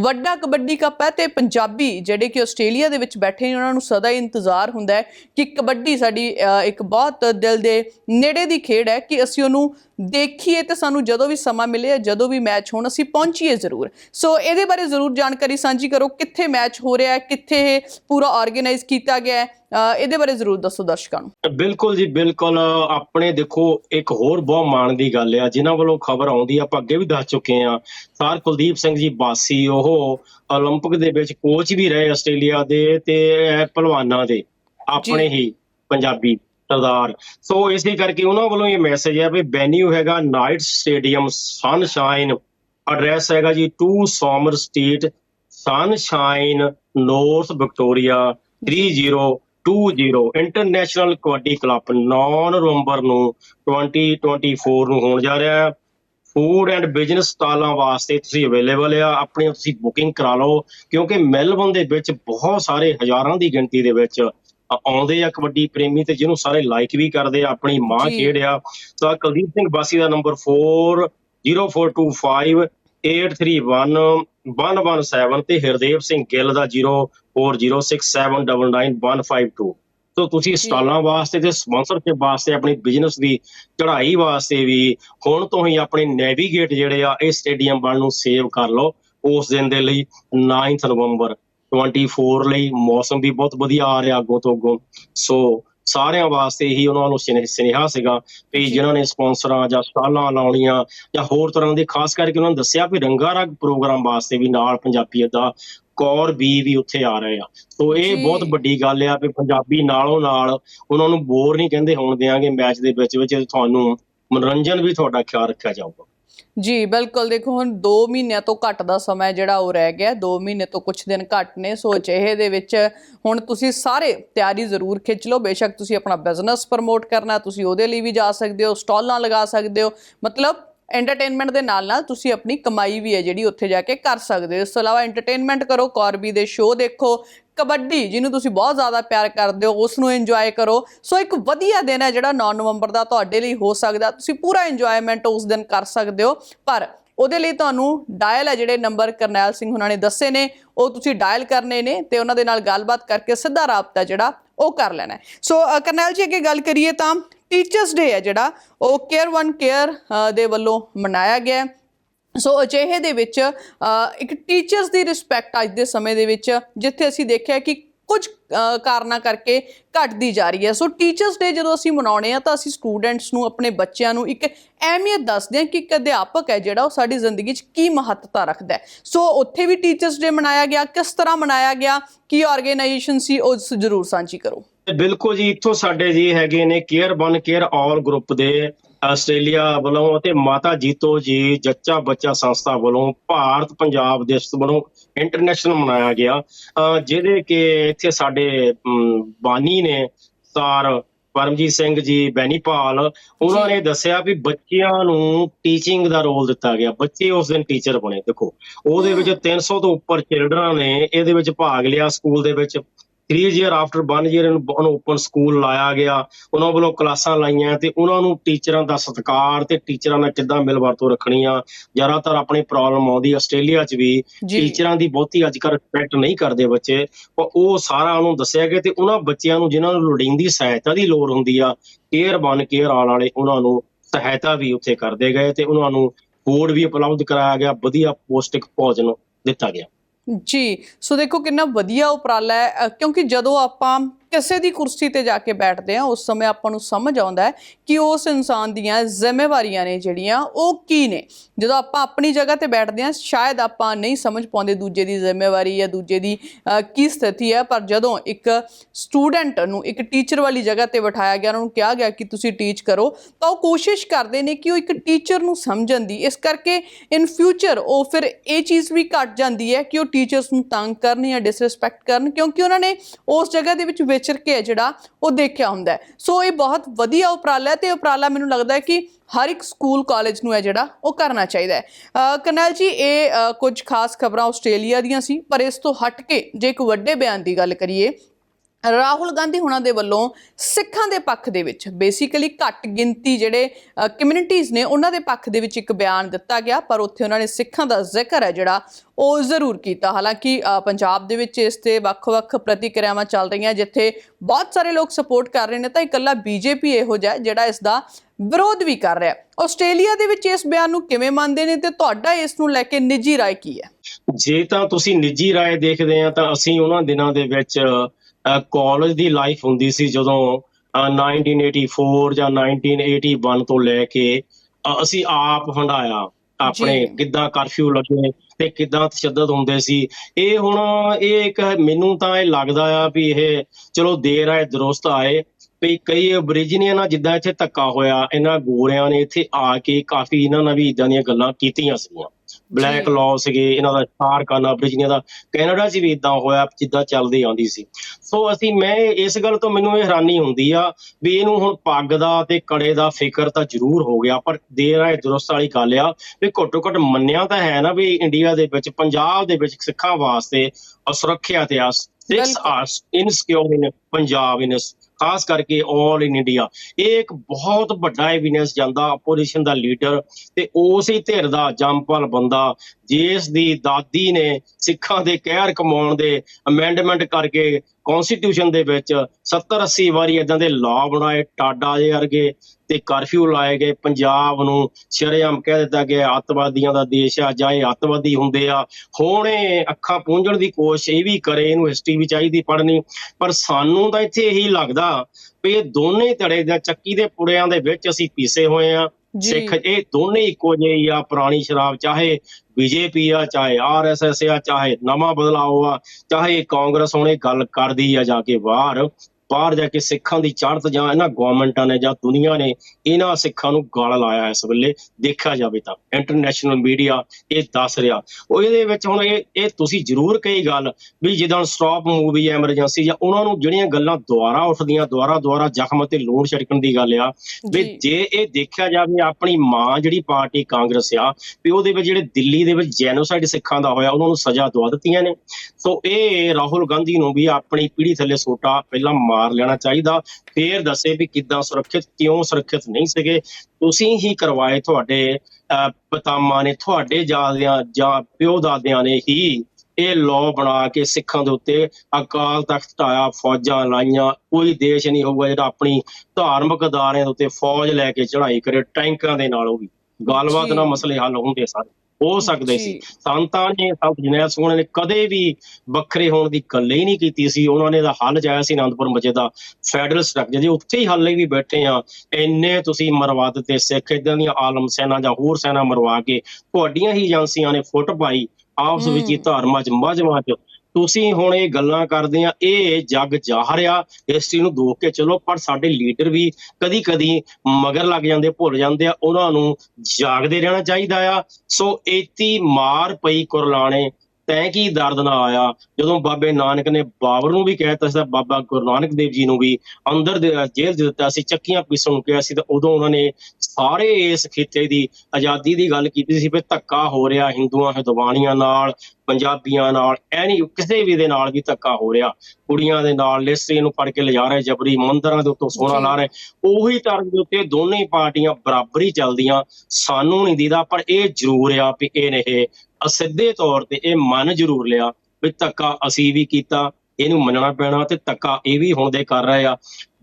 ਵੱਡਾ ਕਬੱਡੀ ਕੱਪ ਹੈ ਤੇ ਪੰਜਾਬੀ ਜਿਹੜੇ ਕਿ ਆਸਟ੍ਰੇਲੀਆ ਦੇ ਵਿੱਚ ਬੈਠੇ ਨੇ, ਉਹਨਾਂ ਨੂੰ ਸਦਾ ਹੀ ਇੰਤਜ਼ਾਰ ਹੁੰਦਾ ਹੈ ਕਿ ਕਬੱਡੀ ਸਾਡੀ ਇੱਕ ਬਹੁਤ ਦਿਲ ਦੇ ਨੇੜੇ ਦੀ ਖੇਡ ਹੈ ਕਿ ਅਸੀਂ ਉਹਨੂੰ ਦੇਖੀਏ ਤੇ ਸਾਨੂੰ ਜਦੋਂ ਵੀ ਸਮਾਂ ਮਿਲੇ ਜਦੋਂ ਵੀ ਮੈਚ ਹੋਣ, ਅਸੀਂ ਪਹੁੰਚੀਏ ਜ਼ਰੂਰ। ਸੋ ਇਹਦੇ ਬਾਰੇ ਜ਼ਰੂਰ ਜਾਣਕਾਰੀ ਸਾਂਝੀ ਕਰੋ, ਕਿੱਥੇ ਮੈਚ ਹੋ ਰਿਹਾ ਹੈ, ਕਿੱਥੇ ਇਹ ਪੂਰਾ ਆਰਗੇਨਾਈਜ਼ ਕੀਤਾ ਗਿਆ ਹੈ ਇਹਦੇ ਬਾਰੇ ਜ਼ਰੂਰ ਦੱਸੋ ਦਰਸ਼ਕਾਂ ਨੂੰ ਬਿਲਕੁਲ ਜੀ ਬਿਲਕੁਲ ਆਪਣੇ ਦੇਖੋ ਇੱਕ ਹੋਰ ਬਹੁਤ ਮਾਣ ਦੀ ਗੱਲ ਆ ਜਿਨ੍ਹਾਂ ਵੱਲੋਂ ਖਬਰ ਆਉਂਦੀ ਆ ਆਪਾਂ ਅੱਗੇ ਵੀ ਦੱਸ ਚੁੱਕੇ ਆ ਸਰ ਕੁਲਦੀਪ ਸਿੰਘ ਜੀ ਬਾਸੀ ਉਹ 올림픽 ਦੇ ਵਿੱਚ ਕੋਚ ਵੀ ਰਹੇ ਆਸਟ੍ਰੇਲੀਆ ਦੇ ਤੇ ਇਹ ਪਹਿਲਵਾਨਾਂ ਦੇ ਆਪਣੇ ਹੀ ਪੰਜਾਬੀ ਸਰਦਾਰ ਸੋ ਇਸੇ ਕਰਕੇ ਉਹਨਾਂ ਵੱਲੋਂ ਇਹ ਮੈਸੇਜ ਹੈ ਵੀ ਵੈਨਿਊ ਹੈਗਾ ਨਾਈਟ ਸਟੇਡੀਅਮ ਸਨਸ਼ਾਈਨ ਐਡਰੈਸ ਹੈਗਾ ਜੀ 2 Somer street Sunshine North Victoria 3020 international kabaddi club 9 ਨਵੰਬਰ ਨੂੰ 2024 ਨੂੰ ਹੋਣ ਜਾ ਰਿਹਾ ਹੈ ਫੂਡ ਐਂਡ ਬਿਜ਼ਨਸ ਸਟਾਲਾਂ ਵਾਸਤੇ ਤੁਸੀਂ ਅਵੇਲੇਬਲ ਆ ਆਪਣੀ ਤੁਸੀਂ ਬੁਕਿੰਗ ਕਰਾ ਲਓ ਕਿਉਂਕਿ ਮੈਲਬਨ ਦੇ ਵਿੱਚ ਬਹੁਤ ਸਾਰੇ ਹਜ਼ਾਰਾਂ ਦੀ ਗਿਣਤੀ ਦੇ ਵਿੱਚ ਆਉਂਦੇ ਆ ਕਬੱਡੀ ਪ੍ਰੇਮੀ ਤੇ ਜਿਹਨੂੰ ਸਾਰੇ ਲਾਈਕ ਵੀ ਕਰਦੇ ਆ ਆਪਣੀ ਮਾਂ। ਖੇਡ ਆ ਤਾਂ ਕੁਲਦੀਪ ਸਿੰਘ ਬਾਸੀ ਦਾ ਨੰਬਰ 40425831 117 ਤੇ ਹਰਦੇਵ ਸਿੰਘ ਗਿੱਲ ਦਾ 0406799152 ਸੋ ਤੁਸੀਂ ਸਟਾਲਾਂ ਵਾਸਤੇ ਤੇ ਸਪਾਂਸਰਸ਼ਿਪ ਵਾਸਤੇ ਆਪਣੀ ਬਿਜ਼ਨਸ ਦੀ ਚੜ੍ਹਾਈ ਵਾਸਤੇ ਵੀ ਹੁਣ ਤੋਂ ਹੀ ਆਪਣੇ ਨੈਵੀਗੇਟ ਜਿਹੜੇ ਆ ਇਹ ਸਟੇਡੀਅਮ ਵੱਲ ਨੂੰ ਸੇਵ ਕਰ ਲਓ ਉਸ ਦਿਨ ਦੇ ਲਈ 9th ਨਵੰਬਰ। 24 ਲਈ ਮੌਸਮ ਵੀ ਬਹੁਤ ਵਧੀਆ ਆ ਰਿਹਾ ਅੱਗੋਂ ਤੋਂ ਅੱਗੋਂ। ਸੋ ਸਾਰਿਆਂ ਵਾਸਤੇ ਹੀ ਉਹਨਾਂ ਨੂੰ ਸੁਨੇਹ- ਸੀਗਾ ਵੀ ਜੀ। ਜਿਨ੍ਹਾਂ ਨੇ ਸਪਾਂਸਰਾਂ ਜਾਂ ਸਟਾਲਾਂ ਲਾਉਣੀਆਂ ਜਾਂ ਹੋਰ ਤਰ੍ਹਾਂ ਦੇ ਖਾਸ ਕਰਕੇ ਉਹਨਾਂ ਨੇ ਦੱਸਿਆ ਵੀ ਰੰਗਾ ਰੰਗ ਪ੍ਰੋਗਰਾਮ ਵਾਸਤੇ ਵੀ ਨਾਲ ਪੰਜਾਬੀਅਤ ਦਾ ਕੌਰ ਵੀ ਵੀ ਉੱਥੇ ਆ ਰਹੇ ਆ। ਸੋ ਇਹ। ਬਹੁਤ ਵੱਡੀ ਗੱਲ ਆ ਵੀ ਪੰਜਾਬੀ ਨਾਲੋਂ ਨਾਲ ਉਹਨਾਂ ਨੂੰ ਬੋਰ ਨਹੀਂ ਕਹਿੰਦੇ ਹੋਣ ਦਿਆਂਗੇ ਮੈਚ ਦੇ ਵਿੱਚ ਵਿੱਚ ਤੁਹਾਨੂੰ ਮਨੋਰੰਜਨ ਵੀ ਤੁਹਾਡਾ ਖਿਆਲ ਰੱਖਿਆ ਜਾਊਗਾ। ਜੀ ਬਿਲਕੁਲ। ਦੇਖੋ ਹੁਣ 2 ਮਹੀਨਿਆਂ ਤੋਂ ਘੱਟ ਦਾ ਸਮਾਂ ਜਿਹੜਾ ਉਹ ਰਹਿ ਗਿਆ। 2 ਮਹੀਨੇ ਤੋਂ ਕੁਝ ਦਿਨ ਘੱਟ ਨੇ। ਸੋ ਅਜਿਹੇ ਦੇ ਵਿੱਚ ਹੁਣ ਤੁਸੀਂ ਸਾਰੇ ਤਿਆਰੀ ਜ਼ਰੂਰ ਖਿੱਚ ਲਓ। ਬੇਸ਼ੱਕ ਤੁਸੀਂ ਆਪਣਾ ਬਿਜ਼ਨਸ ਪ੍ਰਮੋਟ ਕਰਨਾ ਤੁਸੀਂ ਉਹਦੇ ਲਈ ਵੀ ਜਾ ਸਕਦੇ ਹੋ ਸਟਾਲਾਂ ਲਗਾ ਸਕਦੇ ਹੋ। ਮਤਲਬ ਐਂਟਰਟੇਨਮੈਂਟ ਦੇ ਨਾਲ ਨਾਲ ਤੁਸੀਂ ਆਪਣੀ ਕਮਾਈ ਵੀ ਹੈ ਜਿਹੜੀ ਉੱਥੇ ਜਾ ਕੇ ਕਰ ਸਕਦੇ ਹੋ। ਇਸ ਤੋਂ ਇਲਾਵਾ ਐਂਟਰਟੇਨਮੈਂਟ ਕਰੋ, ਕੌਰਬੀ ਦੇ ਸ਼ੋਅ ਦੇਖੋ, ਕਬੱਡੀ ਜਿਹਨੂੰ ਤੁਸੀਂ ਬਹੁਤ ਜ਼ਿਆਦਾ ਪਿਆਰ ਕਰਦੇ ਹੋ ਉਸ ਨੂੰ ਇੰਜੋਏ ਕਰੋ। ਸੋ ਇੱਕ ਵਧੀਆ ਦਿਨ ਹੈ ਜਿਹੜਾ 9 ਨਵੰਬਰ ਦਾ ਤੁਹਾਡੇ ਲਈ ਹੋ ਸਕਦਾ। ਤੁਸੀਂ ਪੂਰਾ ਇੰਜੋਏਮੈਂਟ ਉਸ ਦਿਨ ਕਰ ਸਕਦੇ ਹੋ। ਪਰ ਉਹਦੇ ਲਈ ਤੁਹਾਨੂੰ ਡਾਇਲ ਹੈ ਜਿਹੜੇ ਨੰਬਰ ਕਰਨੈਲ ਸਿੰਘ ਉਹਨਾਂ ਨੇ ਦੱਸੇ ਨੇ। ਉਹ ਤੁਸੀਂ ਡਾਇਲ ਕਰਨੇ ਨੇ ਤੇ ਉਹਨਾਂ ਦੇ ਨਾਲ ਗੱਲਬਾਤ ਕਰਕੇ ਸਿੱਧਾ ਰਾਬਤਾ ਜਿਹੜਾ ਉਹ ਕਰ ਲੈਣਾ ਸੋ ਕਰਨੈਲ ਜੀ ਅੱਗੇ ਗੱਲ ਕਰੀਏ ਤਾਂ ਟੀਚਰਸ ਡੇ ਹੈ ਜਿਹੜਾ ਉਹ ਕੇਅਰ ਵਨ ਕੇਅਰ ਦੇ ਵੱਲੋਂ ਮਨਾਇਆ ਗਿਆ ਸੋ ਅਜਿਹੇ ਦੇ ਵਿੱਚ ਇੱਕ ਟੀਚਰਸ ਦੀ ਰਿਸਪੈਕਟ ਅੱਜ ਦੇ ਸਮੇਂ ਦੇ ਵਿੱਚ ਜਿੱਥੇ ਅਸੀਂ ਦੇਖਿਆ ਕਿ ਕੁਝ ਅ, ਕਾਰਨਾਂ ਕਰਕੇ ਘਟਦੀ ਜਾ ਰਹੀ ਹੈ। ਸੋ ਟੀਚਰਸ ਡੇ ਜਦੋਂ ਅਸੀਂ ਮਨਾਉਣੇ ਆ ਤਾਂ ਅਸੀਂ ਸਟੂਡੈਂਟਸ ਨੂੰ ਆਪਣੇ ਬੱਚਿਆਂ ਨੂੰ ਇੱਕ ਅਹਿਮੀਅਤ ਦੱਸਦੇ ਹਾਂ ਕਿ ਇੱਕ ਅਧਿਆਪਕ ਹੈ ਜਿਹੜਾ ਉਹ ਸਾਡੀ ਜ਼ਿੰਦਗੀ 'ਚ ਕੀ ਮਹੱਤਤਾ ਰੱਖਦਾ ਹੈ। ਸੋ ਉੱਥੇ ਵੀ ਟੀਚਰਸ ਡੇ ਮਨਾਇਆ ਗਿਆ। ਕਿਸ ਤਰ੍ਹਾਂ ਮਨਾਇਆ ਗਿਆ? ਕੀ ਆਰਗੇਨਾਈਜੇਸ਼ਨ ਸੀ? ਉਹ ਜ਼ਰੂਰ ਸਾਂਝੀ ਕਰੋ। ਬਿਲਕੁਲ ਜੀ ਇੱਥੋਂ ਸਾਡੇ ਜੀ ਹੈਗੇ ਨੇ care one care all group ਦੇ ਆਸਟ੍ਰੇਲੀਆ ਵੱਲੋਂ ਅਤੇ ਮਾਤਾ ਜੀਤੋ ਜੀ ਜੱਚਾ ਬੱਚਾ ਸੰਸਥਾ ਵੱਲੋਂ ਭਾਰਤ ਪੰਜਾਬ ਦੇਸ਼ ਵੱਲੋਂ ਇੰਟਰਨੈਸ਼ਨਲ ਮਨਾਇਆ ਗਿਆ। ਜਿਹਦੇ ਕਿ ਇੱਥੇ ਸਾਡੇ ਬਾਨੀ ਨੇ ਸਰ ਪਰਮਜੀਤ ਸਿੰਘ ਜੀ ਬੈਨੀਪਾਲ ਉਹਨਾਂ। ਨੇ ਦੱਸਿਆ ਵੀ ਬੱਚਿਆਂ ਨੂੰ ਟੀਚਿੰਗ ਦਾ ਰੋਲ ਦਿੱਤਾ ਗਿਆ। ਬੱਚੇ ਉਸ ਦਿਨ ਟੀਚਰ ਬਣੇ। ਦੇਖੋ ਉਹਦੇ ਵਿੱਚ 300 ਤੋਂ ਉੱਪਰ ਚਿਲਡਰਨ ਨੇ ਇਹਦੇ ਵਿੱਚ ਭਾਗ ਲਿਆ ਸਕੂਲ ਦੇ ਵਿੱਚ। 3 ਇਅਰ ਆਫਟਰ 1 ਇਅਰ ਉਹਨੂੰ ਓਪਨ ਸਕੂਲ ਲਾਇਆ ਗਿਆ। ਉਹਨਾਂ ਵੱਲੋਂ ਕਲਾਸਾਂ ਲਾਈਆਂ ਤੇ ਉਹਨਾਂ ਨੂੰ ਟੀਚਰਾਂ ਦਾ ਸਤਿਕਾਰ ਤੇ ਟੀਚਰਾਂ ਨਾਲ ਕਿੱਦਾਂ ਮਿਲਵਰਤੋਂ ਰੱਖਣੀ ਆ ਜ਼ਿਆਦਾਤਰ ਆਪਣੀ ਪ੍ਰੋਬਲਮ ਆਉਂਦੀ ਆਸਟ੍ਰੇਲੀਆ 'ਚ ਵੀ। ਟੀਚਰਾਂ ਦੀ ਬਹੁਤੀ ਅੱਜ ਕੱਲ੍ਹ ਰਿਸਪੈਕਟ ਨਹੀਂ ਕਰਦੇ ਬੱਚੇ। ਪਰ ਉਹ ਸਾਰਾ ਉਹਨੂੰ ਦੱਸਿਆ ਗਿਆ ਤੇ ਉਹਨਾਂ ਬੱਚਿਆਂ ਨੂੰ ਜਿਨ੍ਹਾਂ ਨੂੰ ਲੋੜੀਂਦੀ ਸਹਾਇਤਾ ਦੀ ਲੋੜ ਹੁੰਦੀ ਆ ਕੇਅਰ ਬਨ ਕੇਅਰ ਆਲ ਵਾਲੇ ਉਹਨਾਂ ਨੂੰ ਸਹਾਇਤਾ ਵੀ ਉੱਥੇ ਕਰਦੇ ਗਏ ਤੇ ਉਹਨਾਂ ਨੂੰ ਫੂਡ ਵੀ ਉਪਲਬਧ ਕਰਾਇਆ ਗਿਆ ਵਧੀਆ ਪੌਸ਼ਟਿਕ ਭੋਜਨ ਦਿੱਤਾ ਗਿਆ। ਜੀ ਸੋ ਦੇਖੋ ਕਿੰਨਾ ਵਧੀਆ ਉਪਰਾਲਾ ਹੈ ਅ, ਕਿਉਂਕਿ ਜਦੋਂ ਆਪਾਂ ਕਿਸੇ ਦੀ ਕੁਰਸੀ ਤੇ ਜਾ ਕੇ ਬੈਠਦੇ ਆ ਉਸ ਸਮੇਂ ਆਪਾਂ ਨੂੰ ਸਮਝ ਆਉਂਦਾ ਹੈ ਕਿ ਉਸ ਇਨਸਾਨ ਦੀਆਂ ਜ਼ਿੰਮੇਵਾਰੀਆਂ ਨੇ ਜਿਹੜੀਆਂ, ਉਹ ਕੀ ਨੇ। ਜਦੋਂ ਆਪਾਂ ਆਪਣੀ ਜਗ੍ਹਾ ਤੇ ਬੈਠਦੇ ਆ ਸ਼ਾਇਦ ਆਪਾਂ ਨਹੀਂ ਸਮਝ ਪਾਉਂਦੇ ਦੂਜੇ ਦੀ ਜ਼ਿੰਮੇਵਾਰੀ ਜਾਂ ਦੂਜੇ ਦੀ ਕੀ ਸਥਿਤੀ ਹੈ, ਪਰ ਜਦੋਂ ਇੱਕ ਸਟੂਡੈਂਟ ਨੂੰ, ਇੱਕ ਟੀਚਰ ਵਾਲੀ ਜਗ੍ਹਾ ਤੇ ਬਿਠਾਇਆ ਗਿਆ, ਉਹਨਾਂ ਨੂੰ ਕਿਹਾ ਗਿਆ ਕਿ ਤੁਸੀਂ ਟੀਚ ਕਰੋ, ਤਾਂ ਉਹ ਕੋਸ਼ਿਸ਼ ਕਰਦੇ ਨੇ ਕਿ ਉਹ ਇੱਕ ਟੀਚਰ ਨੂੰ ਸਮਝਣ ਦੀ। ਇਸ ਕਰਕੇ ਇਨ ਫਿਊਚਰ ਉਹ ਫਿਰ ਇਹ ਚੀਜ਼ ਵੀ ਘਟ ਜਾਂਦੀ ਹੈ ਕਿ ਉਹ ਟੀਚਰਸ ਨੂੰ ਤੰਗ ਕਰਨ ਜਾਂ ਡਿਸਰੈਸਪੈਕਟ ਕਰਨ, ਕਿਉਂਕਿ ਉਹਨਾਂ ਨੇ ਉਸ ਜਗ੍ਹਾ ਦੇ ਵਿੱਚ ਵਿਚਰ ਕੇ ਹੈ ਜਿਹੜਾ ਉਹ ਦੇਖਿਆ ਹੁੰਦਾ ਸੋ ਇਹ ਬਹੁਤ ਵਧੀਆ ਉਪਰਾਲਾ ਹੈ ਤੇ ਉਪਰਾਲਾ ਮੈਨੂੰ ਲੱਗਦਾ ਹੈ ਕਿ ਹਰ ਇੱਕ ਸਕੂਲ ਕਾਲਜ ਨੂੰ ਹੈ ਜਿਹੜਾ ਉਹ ਕਰਨਾ ਚਾਹੀਦਾ ਹੈ। ਅ, ਕਰਨੈਲ ਜੀ ਇਹ ਅ, ਕੁਝ ਖਾਸ ਖਬਰਾਂ ਆਸਟ੍ਰੇਲੀਆ ਦੀਆਂ ਸੀ ਪਰ ਇਸ ਤੋਂ ਹਟ ਕੇ ਜੇ ਇੱਕ ਵੱਡੇ ਬਿਆਨ ਦੀ ਗੱਲ ਕਰੀਏ ਰਾਹੁਲ ਗਾਂਧੀ ਹੁਣਾਂ ਦੇ ਵੱਲੋਂ ਸਿੱਖਾਂ ਦੇ ਪੱਖ ਦੇ ਵਿੱਚ ਬੇਸਿਕਲੀ ਘੱਟ ਗਿਣਤੀ ਜਿਹੜੇ ਕਮਿਊਨਿਟੀਆਂ ਨੇ ਉਹਨਾਂ ਦੇ ਪੱਖ ਦੇ ਵਿੱਚ ਇੱਕ ਬਿਆਨ ਦਿੱਤਾ ਗਿਆ ਪਰ ਉੱਥੇ ਉਹਨਾਂ ਨੇ ਸਿੱਖਾਂ ਦਾ ਜ਼ਿਕਰ ਹੈ ਜਿਹੜਾ ਉਹ ਜ਼ਰੂਰ ਕੀਤਾ ਹਾਲਾਂਕਿ ਅ, ਪੰਜਾਬ ਦੇ ਵਿੱਚ ਇਸ ਤੇ ਵੱਖ-ਵੱਖ ਪ੍ਰਤੀਕਿਰਿਆਵਾਂ ਚੱਲ ਰਹੀਆਂ ਜਿੱਥੇ ਬਹੁਤ ਸਾਰੇ ਲੋਕ ਸਪੋਰਟ ਕਰ ਰਹੇ ਨੇ ਤਾਂ ਇਕੱਲਾ ਬੀਜੇਪੀ ਇਹੋ ਜਿਹਾ ਹੈ ਜਿਹੜਾ ਇਸ ਦਾ ਵਿਰੋਧ ਵੀ ਕਰ ਰਿਹਾ ਹੈ ਆਸਟ੍ਰੇਲੀਆ ਦੇ ਵਿੱਚ ਇਸ ਬਿਆਨ ਨੂੰ ਕਿਵੇਂ ਮੰਨਦੇ ਨੇ ਤੇ ਤੁਹਾਡਾ ਇਸ ਨੂੰ ਲੈ ਕੇ ਨਿੱਜੀ رائے ਕੀ ਹੈ ਜੇ ਤਾਂ ਤੁਸੀਂ ਨਿੱਜੀ ਰਾਏ ਦੇਖਦੇ ਆ ਤਾਂ ਅਸੀਂ ਉਹਨਾਂ ਦਿਨਾਂ ਦੇ ਵਿੱਚ ਕਾਲਜ ਦੀ ਲਾਈਫ ਹੁੰਦੀ ਸੀ ਜਦੋਂ ਅ, 1984 ਜਾਂ 1981 ਤੋਂ ਲੈ ਕੇ ਅਸੀਂ ਆਪ ਹੰਡਾਇਆ ਆਪਣੇ। ਕਿੱਦਾਂ ਕਰਫਿਊ ਲੱਗੇ ਤੇ ਕਿੱਦਾਂ ਤਸ਼ੱਦਦ ਹੁੰਦੇ ਸੀ। ਇਹ ਹੁਣ ਇਹ ਇੱਕ ਮੈਨੂੰ ਤਾਂ ਇਹ ਲੱਗਦਾ ਆ ਵੀ ਇਹ ਚਲੋ ਦੇਰ ਆਏ ਦਰੁਸਤ ਆਏ ਵੀ ਕਈ ਅਬਰੀਜਨੀਆਂ ਨਾਲ ਜਿੱਦਾਂ ਇੱਥੇ ਧੱਕਾ ਹੋਇਆ ਇਹਨਾਂ ਗੋਰਿਆਂ ਨੇ ਇੱਥੇ ਆ ਕੇ ਕਾਫੀ ਇਹਨਾਂ ਨਾਲ ਵੀ ਇਦਾਂ ਦੀਆਂ ਗੱਲਾਂ ਕੀਤੀਆਂ ਸੀਗੀਆਂ। ਬਲੈਕ। ਲਾਅ ਸੀਗੇ ਇਹਨਾਂ ਦਾ ਸ਼ਾਰ ਕਰਨਾ ਅਬਰੀਜਨੀਆਂ ਦਾ ਕੈਨੇਡਾ 'ਚ ਵੀ ਇਦਾਂ ਹੋਇਆ ਜਿੱਦਾਂ ਚੱਲਦੀ ਆਉਂਦੀ ਸੀ ਸੋ ਅਸੀਂ ਮੈਂ ਇਸ ਗੱਲ ਤੋਂ ਮੈਨੂੰ ਇਹ ਹੈਰਾਨੀ ਹੁੰਦੀ ਆ ਵੀ ਇਹਨੂੰ ਹੁਣ ਪੱਗ ਦਾ ਤੇ ਕੜੇ ਦਾ ਫਿਕਰ ਤਾਂ ਜ਼ਰੂਰ ਹੋ ਗਿਆ ਪਰ ਦੇਰ ਆਏ ਦਰੁਸਤ ਵਾਲੀ ਗੱਲ ਆ ਵੀ ਘੱਟੋ ਘੱਟ ਮੰਨਿਆ ਤਾਂ ਹੈ ਨਾ ਵੀ ਇੰਡੀਆ ਦੇ ਵਿੱਚ ਪੰਜਾਬ ਦੇ ਵਿੱਚ ਸਿੱਖਾਂ ਵਾਸਤੇ ਅਸੁਰੱਖਿਆ ਤੇ ਆ ਸਿਕਸ ਬਿਲਕੁਲ। Are insecure in Punjab in ਖਾਸ ਕਰਕੇ 올 ਇਨ ਇੰਡੀਆ ਇਹ ਇੱਕ ਬਹੁਤ ਵੱਡਾ ਐਵੀਡੈਂਸ ਜਾਂਦਾ ਆਪੋਜੀਸ਼ਨ ਦਾ ਲੀਡਰ ਤੇ ਉਸੇ ਧਿਰ ਦਾ ਜੰਪਲ ਬੰਦਾ, ਜਿਸ ਦੀ ਦਾਦੀ ਨੇ ਸਿੱਖਾਂ ਦੇ ਕਹਿਰ ਕਮਾਉਣ ਦੇ ਅਮੈਂਡਮੈਂਟ ਕਰਕੇ ਕਨਸਟੀਟਿਊਸ਼ਨ ਦੇ ਵਿੱਚ 70 80 ਵਾਰੀ ਇਦਾਂ ਦੇ ਲਾਅ ਬਣਾਏ, ਟਾਡਾ ਦੇ ਵਰਗੇ ਤੇ ਕਰਫਿਊ ਲਾਏ ਗਏ। ਪੰਜਾਬ ਨੂੰ ਸ਼ਰੇਆਮ ਕਹਿ ਦਿੱਤਾ ਗਿਆ ਅੱਤਵਾਦੀਆਂ ਦਾ ਦੇਸ਼ ਆ, ਜਾਂ ਇਹ ਅੱਤਵਾਦੀ ਹੁੰਦੇ ਆ। ਹੁਣ ਇਹ ਅੱਖਾਂ ਪੂੰਝਣ ਦੀ ਕੋਸ਼ਿਸ਼ ਇਹ ਵੀ ਕਰੇ, ਇਹਨੂੰ ਹਿਸਟਰੀ ਵੀ ਚਾਹੀਦੀ ਪੜ੍ਹਨੀ। ਪਰ ਸਾਨੂੰ ਤਾਂ ਇੱਥੇ ਇਹੀ ਲੱਗਦਾ ਵੀ ਇਹ ਦੋਨੇ ਧੜੇ ਜਾਂ ਚੱਕੀ ਦੇ ਪੁੜਿਆਂ ਦੇ ਵਿੱਚ ਅਸੀਂ ਪੀਸੇ ਹੋਏ ਆ। ਸਿੱਖ ਇਹ ਦੋਨੇ ਇੱਕੋ ਜਿਹੇ ਹੀ ਆ, ਪੁਰਾਣੀ ਸ਼ਰਾਬ ਚਾਹੇ ਬੀਜੇਪੀ ਆ, ਚਾਹੇ ਆਰਐਸਐਸ ਆ, ਚਾਹੇ ਨਵਾਂ ਬਦਲਾਓ ਆ, ਚਾਹੇ ਕਾਂਗਰਸ ਹੁਣੇ ਗੱਲ ਕਰਦੀ ਆ ਜਾ ਕੇ ਬਾਹਰ ਬਾਹਰ ਜਾ ਕੇ ਸਿੱਖਾਂ ਦੀ ਚੜ੍ਹਤ ਜਾਂ ਇਹਨਾਂ ਗਵਰਨਮੈਂਟਾਂ ਨੇ ਜਾਂ ਦੁਨੀਆ ਨੇ ਇਹਨਾਂ ਸਿੱਖਾਂ ਨੂੰ ਗਾਲ ਲਾਇਆ ਇਸ ਵੇਲੇ ਦੇਖਿਆ ਜਾਵੇ ਤਾਂ। ਇੰਟਰਨੈਸ਼ਨਲ ਮੀਡੀਆ ਇਹ ਦੱਸ ਰਿਹਾ। ਉਹ ਇਹਦੇ ਵਿੱਚ ਹੁਣ ਇਹ ਇਹ ਤੁਸੀਂ ਜ਼ਰੂਰ ਕਹੀ ਗੱਲ ਵੀ ਜਿੱਦਾਂ ਸਟਾਪ ਮੂਵੀ ਐਮਰਜੈਂਸੀ ਜਾਂ ਉਹਨਾਂ ਨੂੰ ਜਿਹੜੀਆਂ ਗੱਲਾਂ ਦੁਬਾਰਾ ਉੱਠਦੀਆਂ ਦੁਬਾਰਾ ਦੁਬਾਰਾ ਜ਼ਖਮ ਤੇ ਲੂਣ ਛਿੜਕਣ ਦੀ ਗੱਲ ਆ ਵੀ ਜੀ। ਇਹ ਦੇਖਿਆ ਜਾਵੇ ਆਪਣੀ ਮਾਂ ਜਿਹੜੀ ਪਾਰਟੀ ਕਾਂਗਰਸ ਆ ਵੀ ਉਹਦੇ ਵਿੱਚ ਜਿਹੜੇ ਦਿੱਲੀ ਦੇ ਵਿੱਚ ਜੈਨੋਸਾਈਡ ਸਿੱਖਾਂ ਦਾ ਹੋਇਆ ਉਹਨਾਂ ਨੂੰ ਸਜ਼ਾ ਦਵਾ ਦਿੱਤੀਆਂ ਨੇ। ਸੋ ਇਹ ਰਾਹੁਲ ਗਾਂਧੀ ਨੂੰ ਵੀ ਆਪਣੀ ਪੀੜੀ ਥੱਲੇ ਸੋਟਾ ਪਹਿਲਾਂ ਮਾਰ ਲੈਣਾ ਚਾਹੀਦਾ। ਫੇਰ ਦੱਸੇ ਵੀ ਕਿੱਦਾਂ ਸੁਰੱਖਿਅਤ ਕਿਉਂ ਸੁਰੱਖਿਅਤ ਨਹੀਂ ਸੀਗੇ। ਤੁਸੀਂ ਹੀ ਕਰਵਾਏ ਤੁਹਾਡੇ ਪਿਤਾਮਾ ਨੇ ਤੁਹਾਡੇ ਜਾਦਿਆਂ ਜਾਂ ਪਿਓ ਦਾਦਿਆਂ ਨੇ ਹੀ ਇਹ ਲਾਅ ਬਣਾ ਕੇ ਸਿੱਖਾਂ ਦੇ ਉੱਤੇ ਅਕਾਲ ਤਖਤ ਢਾਇਆ ਫੌਜਾਂ ਲਾਈਆਂ। ਕੋਈ ਦੇਸ਼ ਨਹੀਂ ਹੋਊਗਾ ਜਿਹੜਾ ਆਪਣੀ ਧਾਰਮਿਕ ਅਦਾਰਿਆਂ ਦੇ ਉੱਤੇ ਫੌਜ ਲੈ ਕੇ ਚੜ੍ਹਾਈ ਕਰੇ ਟੈਂਕਾਂ ਦੇ ਨਾਲ ਉਹ ਵੀ। ਗੱਲਬਾਤ। ਨਾਲ ਮਸਲੇ ਹੱਲ ਹੁੰਦੇ ਸਾਰੇ। ਹੋ ਸਕਦੇ ਸੀ। ਸੰਤਾਂ ਨੇ ਸੰਤ ਜਨੈਲ ਸਿੰਘ ਨੇ ਕਦੇ ਵੀ ਵੱਖਰੇ ਹੋਣ ਦੀ ਗੱਲ ਹੀ ਨਹੀਂ ਕੀਤੀ ਸੀ ਉਹਨਾਂ ਨੇ ਦਾ ਹੱਲ ਜਾਇਆ ਸੀ ਆਨੰਦਪੁਰ ਮਜੇ ਦਾ ਫੈਡਰਲ ਸਟਰਕਚਰ ਜੇ ਉੱਥੇ ਹੀ ਹੱਲੇ ਵੀ ਬੈਠੇ ਆ ਇੰਨੇ ਤੁਸੀਂ ਮਰਵਾ ਦਿੱਤੇ ਸਿੱਖ ਇਦਾਂ ਦੀਆਂ ਆਲਮ ਸੈਨਾ ਜਾਂ ਹੋਰ ਸੈਨਾ ਮਰਵਾ ਕੇ ਤੁਹਾਡੀਆਂ ਹੀ ਏਜੰਸੀਆਂ ਨੇ ਫੁੱਟ ਪਾਈ ਆਪਸ ਵਿੱਚ ਹੀ। ਧਾਰਮਾਂ ਚ ਮਜਮਾ ਚ ਤੁਸੀਂ ਹੁਣ ਇਹ ਗੱਲਾਂ ਕਰਦੇ ਆ, ਇਹ ਜੱਗ ਜ਼ਾਹਰ ਆ ਹਿਸਟਰੀ ਨੂੰ ਦੋਖ ਕੇ ਚਲੋ, ਪਰ ਸਾਡੇ ਲੀਡਰ ਵੀ ਕਦੀ ਕਦੀ ਮਗਰ ਲੱਗ ਜਾਂਦੇ, ਭੁੱਲ ਜਾਂਦੇ ਆ, ਉਹਨਾਂ ਨੂੰ ਜਾਗਦੇ ਰਹਿਣਾ ਚਾਹੀਦਾ ਆ। ਸੋ ਏਤੀ ਮਾਰ ਪਈ ਕੁਰਲਾਣੇ, ਤੈਂ ਕੀ ਦਰਦ ਨਾ ਆਇਆ? ਜਦੋਂ ਬਾਬੇ ਨਾਨਕ ਨੇ ਬਾਬਰ ਨੂੰ ਵੀ ਕਹਿ ਦਿੱਤਾ ਸੀ ਤਾਂ ਬਾਬਾ ਗੁਰੂ ਨਾਨਕ ਦੇਵ ਜੀ ਨੂੰ ਵੀ ਅੰਦਰ ਜੇਲ੍ਹ 'ਚ ਦਿੱਤਾ ਸੀ ਚੱਕੀਆਂ ਪੀਸਣ ਨੂੰ ਕਿਹਾ ਸੀ, ਤਾਂ ਉਦੋਂ ਉਹਨਾਂ ਨੇ ਸਾਰੇ ਇਸ ਖਿੱਤੇ ਦੀ ਆਜ਼ਾਦੀ ਦੀ ਗੱਲ ਕੀਤੀ ਸੀ ਵੀ ਧੱਕਾ ਹੋ ਰਿਹਾ ਹਿੰਦੂਆਂ ਹਿੰਦਵਾਣੀਆਂ ਨਾਲ ਪੰਜਾਬੀਆਂ ਨਾਲ ਐ ਨਹੀਂ ਕਿਸੇ ਵੀ ਦੇ ਨਾਲ ਵੀ ਧੱਕਾ ਹੋ ਰਿਹਾ। ਕੁੜੀਆਂ ਦੇ ਨਾਲ ਲਿਸਟਰੀ ਨੂੰ ਫੜ ਕੇ ਲਿਜਾ ਰਹੇ ਜਬਰੀ ਮੰਦਰਾਂ ਦੇ ਉੱਤੋਂ ਸੋਨਾ। ਲਾ ਰਹੇ। ਉਹੀ ਤਰ੍ਹਾਂ ਦੇ ਉੱਤੇ ਦੋਨੇ ਪਾਰਟੀਆਂ ਬਰਾਬਰੀ ਚੱਲਦੀਆਂ ਸਾਨੂੰ ਨਹੀਂ ਦੀਦਾ ਪਰ ਇਹ ਜ਼ਰੂਰ ਆ ਵੀ ਇਹ ਨੇ ਇਹ ਅਸਿੱਧੇ ਤੌਰ ਤੇ ਇਹ ਮੰਨ ਜ਼ਰੂਰ ਲਿਆ ਵੀ ਧੱਕਾ ਅਸੀਂ ਵੀ ਕੀਤਾ ਇਹਨੂੰ ਮੰਨਣਾ ਪੈਣਾ ਤੇ ਧੱਕਾ ਇਹ ਵੀ ਹੁਣ ਦੇ ਕਰ ਰਹੇ ਆ।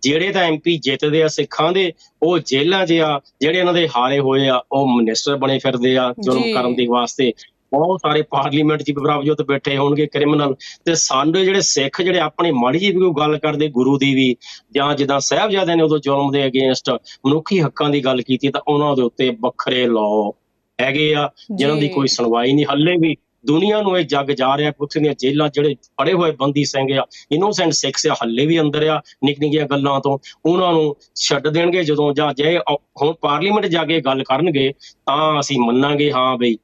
ਜਿਹੜੇ ਤਾਂ ਐਮਪੀ ਜਿੱਤਦੇ ਆ ਸਿੱਖਾਂ ਦੇ ਉਹ ਜੇਲ੍ਹਾਂ 'ਚ ਆ ਜਿਹੜੇ ਇਹਨਾਂ ਦੇ ਹਾਰੇ ਹੋਏ ਆ ਉਹ ਮਿਨਿਸਟਰ ਬਣੇ ਫਿਰਦੇ ਆ ਜੀ। ਜੁਰਮ ਕਰਨ ਦੇ ਵਾਸਤੇ ਬਹੁਤ ਸਾਰੇ ਪਾਰਲੀਮੈਂਟ 'ਚ ਬਰਾਬਰ ਬੈਠੇ ਹੋਣਗੇ ਕ੍ਰਿਮੀਨਲ ਤੇ ਸਾਡੇ ਜਿਹੜੇ ਸਿੱਖ ਜਿਹੜੇ ਆਪਣੀ ਮਾੜੀ ਜਿਹੀ ਵੀ ਕੋਈ ਗੱਲ ਕਰਦੇ ਗੁਰੂ ਦੀ ਵੀ ਜਾਂ ਜਿੱਦਾਂ ਸਾਹਿਬਜ਼ਾਦਿਆਂ ਨੇ ਉਦੋਂ ਜ਼ੁਲਮ ਦੇ ਅਗੇਂਸਟ ਮਨੁੱਖੀ ਹੱਕਾਂ ਦੀ ਗੱਲ ਕੀਤੀ ਤਾਂ ਉਹਨਾਂ ਦੇ ਉੱਤੇ ਵੱਖਰੇ ਲਾਅ ਹੈਗੇ ਆ ਜਿਨ੍ਹਾਂ ਦੀ ਜੀ। ਕੋਈ ਸੁਣਵਾਈ ਨਹੀਂ ਹੱਲੇ ਵੀ ਦੁਨੀਆ ਨੂੰ ਇਹ ਜੱਗ ਜਾ ਰਿਹਾ ਕਿ ਉੱਥੇ ਦੀਆਂ ਜੇਲ੍ਹਾਂ ਜਿਹੜੇ ਫੜੇ ਹੋਏ ਬੰਦੀ ਸਿੰਘ ਆ ਇਨੋਸੈਂਟ ਸਿੱਖਸ ਆ ਹੱਲੇ ਵੀ ਅੰਦਰ ਆ ਨਿੱਕ ਨਿੱਕੀਆਂ ਗੱਲਾਂ ਤੋਂ ਉਹਨਾਂ ਨੂੰ ਛੱਡ ਦੇਣਗੇ ਜਦੋਂ ਜਾਂ ਜੇ ਹੁਣ ਪਾਰਲੀਮੈਂਟ ਜਾ ਕੇ ਗੱਲ ਕਰਨਗੇ ਤਾਂ ਅਸੀਂ ਮੰਨਾਂਗੇ ਹਾਂ ਬਈ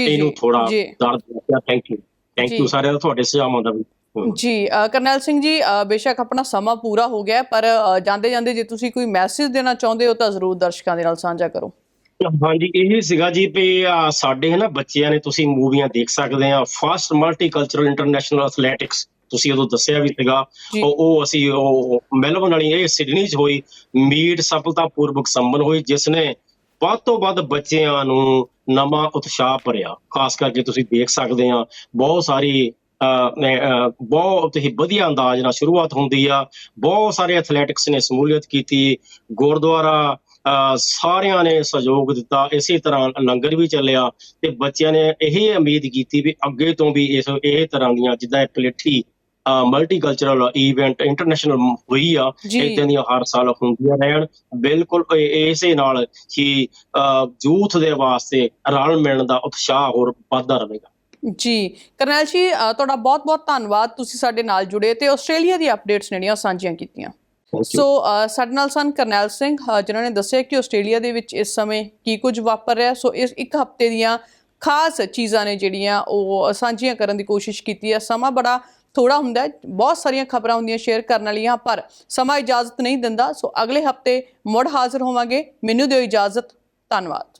ਇਹਨੂੰ ਥੋੜਾ। ਦਰਦ ਲੱਗਿਆ ਥੈਂਕ ਯੂ ਥੈਂਕ। ਯੂ ਸਾਰਿਆਂ ਦਾ ਤੁਹਾਡੇ ਸੁਝਾਵਾਂ ਦਾ ਵੀ। ਜੀ ਕਰਨੈਲ ਸਿੰਘ ਜੀ ਬੇਸ਼ੱਕ ਆਪਣਾ ਸਮਾਂ ਪੂਰਾ ਹੋ ਗਿਆ ਪਰ ਜਾਂਦੇ ਜਾਂਦੇ ਜੇ ਤੁਸੀਂ ਕੋਈ ਮੈਸੇਜ ਦੇਣਾ ਚਾਹੁੰਦੇ ਹੋ ਤਾਂ ਜ਼ਰੂਰ ਦਰਸ਼ਕਾਂ ਦੇ ਨਾਲ ਸਾਂਝਾ ਕਰੋ ਹਾਂਜੀ ਇਹ ਸੀਗਾ ਜੀ ਆਹ ਸਾਡੇ ਹੈ ਨਾ ਬੱਚਿਆਂ ਨੇ ਤੁਸੀਂ ਮੂਵੀਆਂ ਦੇਖ ਸਕਦੇ ਆ ਫਾਸਟ ਮਲਟੀਕਲਚਰਲ ਇੰਟਰਨੈਸ਼ਨਲ ਐਥਲੈਟਿਕਸ ਤੁਸੀਂ ਉਦੋਂ ਦੱਸਿਆ ਵੀ ਸੀਗਾ। ਉਹ ਅਸੀਂ ਉਹ ਮੈਲਬਨ ਵਾਲੀ ਇਹ ਸਿਡਨੀ 'ਚ ਹੋਈ ਮੀਟ ਸਫਲਤਾਪੂਰਵਕ ਸੰਪੰਨ ਹੋਈ ਜਿਸ ਨੇ ਵੱਧ ਤੋਂ ਵੱਧ ਬੱਚਿਆਂ ਨੂੰ ਨਵਾਂ ਉਤਸ਼ਾਹ ਭਰਿਆ। ਖਾਸ ਕਰਕੇ ਤੁਸੀਂ ਦੇਖ ਸਕਦੇ ਆ ਬਹੁਤ ਸਾਰੀ ਬਹੁਤ ਹੀ ਵਧੀਆ ਅੰਦਾਜ਼ ਨਾਲ ਸ਼ੁਰੂਆਤ ਹੁੰਦੀ ਆ। ਬਹੁਤ ਸਾਰੇ ਐਥਲੈਟਿਕਸ ਨੇ ਸਮੂਲੀਅਤ ਕੀਤੀ। ਗੁਰਦੁਆਰਾ ਸਾਰਿਆਂ ਨੇ ਸਹਿਯੋਗ ਦਿੱਤਾ ਇਸੇ ਤਰ੍ਹਾਂ ਲੰਗਰ ਵੀ ਚੱਲਿਆ ਤੇ ਬੱਚਿਆਂ ਨੇ ਇਹ ਉਮੀਦ ਕੀਤੀ ਵੀ ਅੱਗੇ ਤੋਂ ਵੀ ਇਸ ਇਹ ਤਰ੍ਹਾਂ ਦੀਆਂ ਜਿੱਦਾਂ ਪਲੇਠੀ ਮਲਟੀਕਲਚਰਲ ਇਵੈਂਟ ਇੰਟਰਨੈਸ਼ਨਲ ਹੋਈ ਆ। ਇਦਾਂ ਦੀਆਂ ਹਰ ਸਾਲ ਹੁੰਦੀਆਂ ਰਹਿਣ ਬਿਲਕੁਲ ਇਸੇ ਨਾਲ ਹੀ ਯੂਥ ਦੇ ਵਾਸਤੇ ਰਲ ਮਿਲਣ ਦਾ ਉਤਸ਼ਾਹ ਹੋਰ ਵੱਧਦਾ ਰਹੇਗਾ ਜੀ ਕਰਨੈਲ ਜੀ ਤੁਹਾਡਾ ਬਹੁਤ-ਬਹੁਤ ਧੰਨਵਾਦ ਤੁਸੀਂ ਸਾਡੇ ਨਾਲ ਜੁੜੇ ਤੇ ਆਸਟ੍ਰੇਲੀਆ ਦੀ ਅਪਡੇਟਸ ਜਿਹੜੀਆਂ ਸਾਂਝੀਆਂ ਕੀਤੀਆਂ. ਸੋ uh, ਸਾਡੇ ਨਾਲ ਸਨ ਕਰਨੈਲ ਸਿੰਘ ਜਿਨ੍ਹਾਂ ਨੇ ਦੱਸਿਆ ਕਿ ਆਸਟ੍ਰੇਲੀਆ ਦੇ ਵਿੱਚ ਇਸ ਸਮੇਂ ਕੀ ਕੁਝ ਵਾਪਰ ਰਿਹਾ। ਸੋ ਇਸ ਇੱਕ ਹਫ਼ਤੇ ਦੀਆਂ ਖਾਸ ਚੀਜ਼ਾਂ ਨੇ ਜਿਹੜੀਆਂ ਉਹ ਸਾਂਝੀਆਂ ਕਰਨ ਦੀ ਕੋਸ਼ਿਸ਼ ਕੀਤੀ ਹੈ ਸਮਾਂ ਬੜਾ ਥੋੜਾ ਹੁੰਦਾ ਬਹੁਤ ਸਾਰੀਆਂ ਖਬਰਾਂ ਹੁੰਦੀਆਂ ਸ਼ੇਅਰ ਕਰਨ ਵਾਲੀਆਂ, ਪਰ ਸਮਾਂ ਇਜਾਜ਼ਤ ਨਹੀਂ ਦਿੰਦਾ। ਸੋ ਅਗਲੇ ਹਫ਼ਤੇ ਮੁੜ ਹਾਜ਼ਰ ਹੋਵਾਂਗੇ। ਮੈਨੂੰ ਦਿਓ ਇਜਾਜ਼ਤ। ਧੰਨਵਾਦ।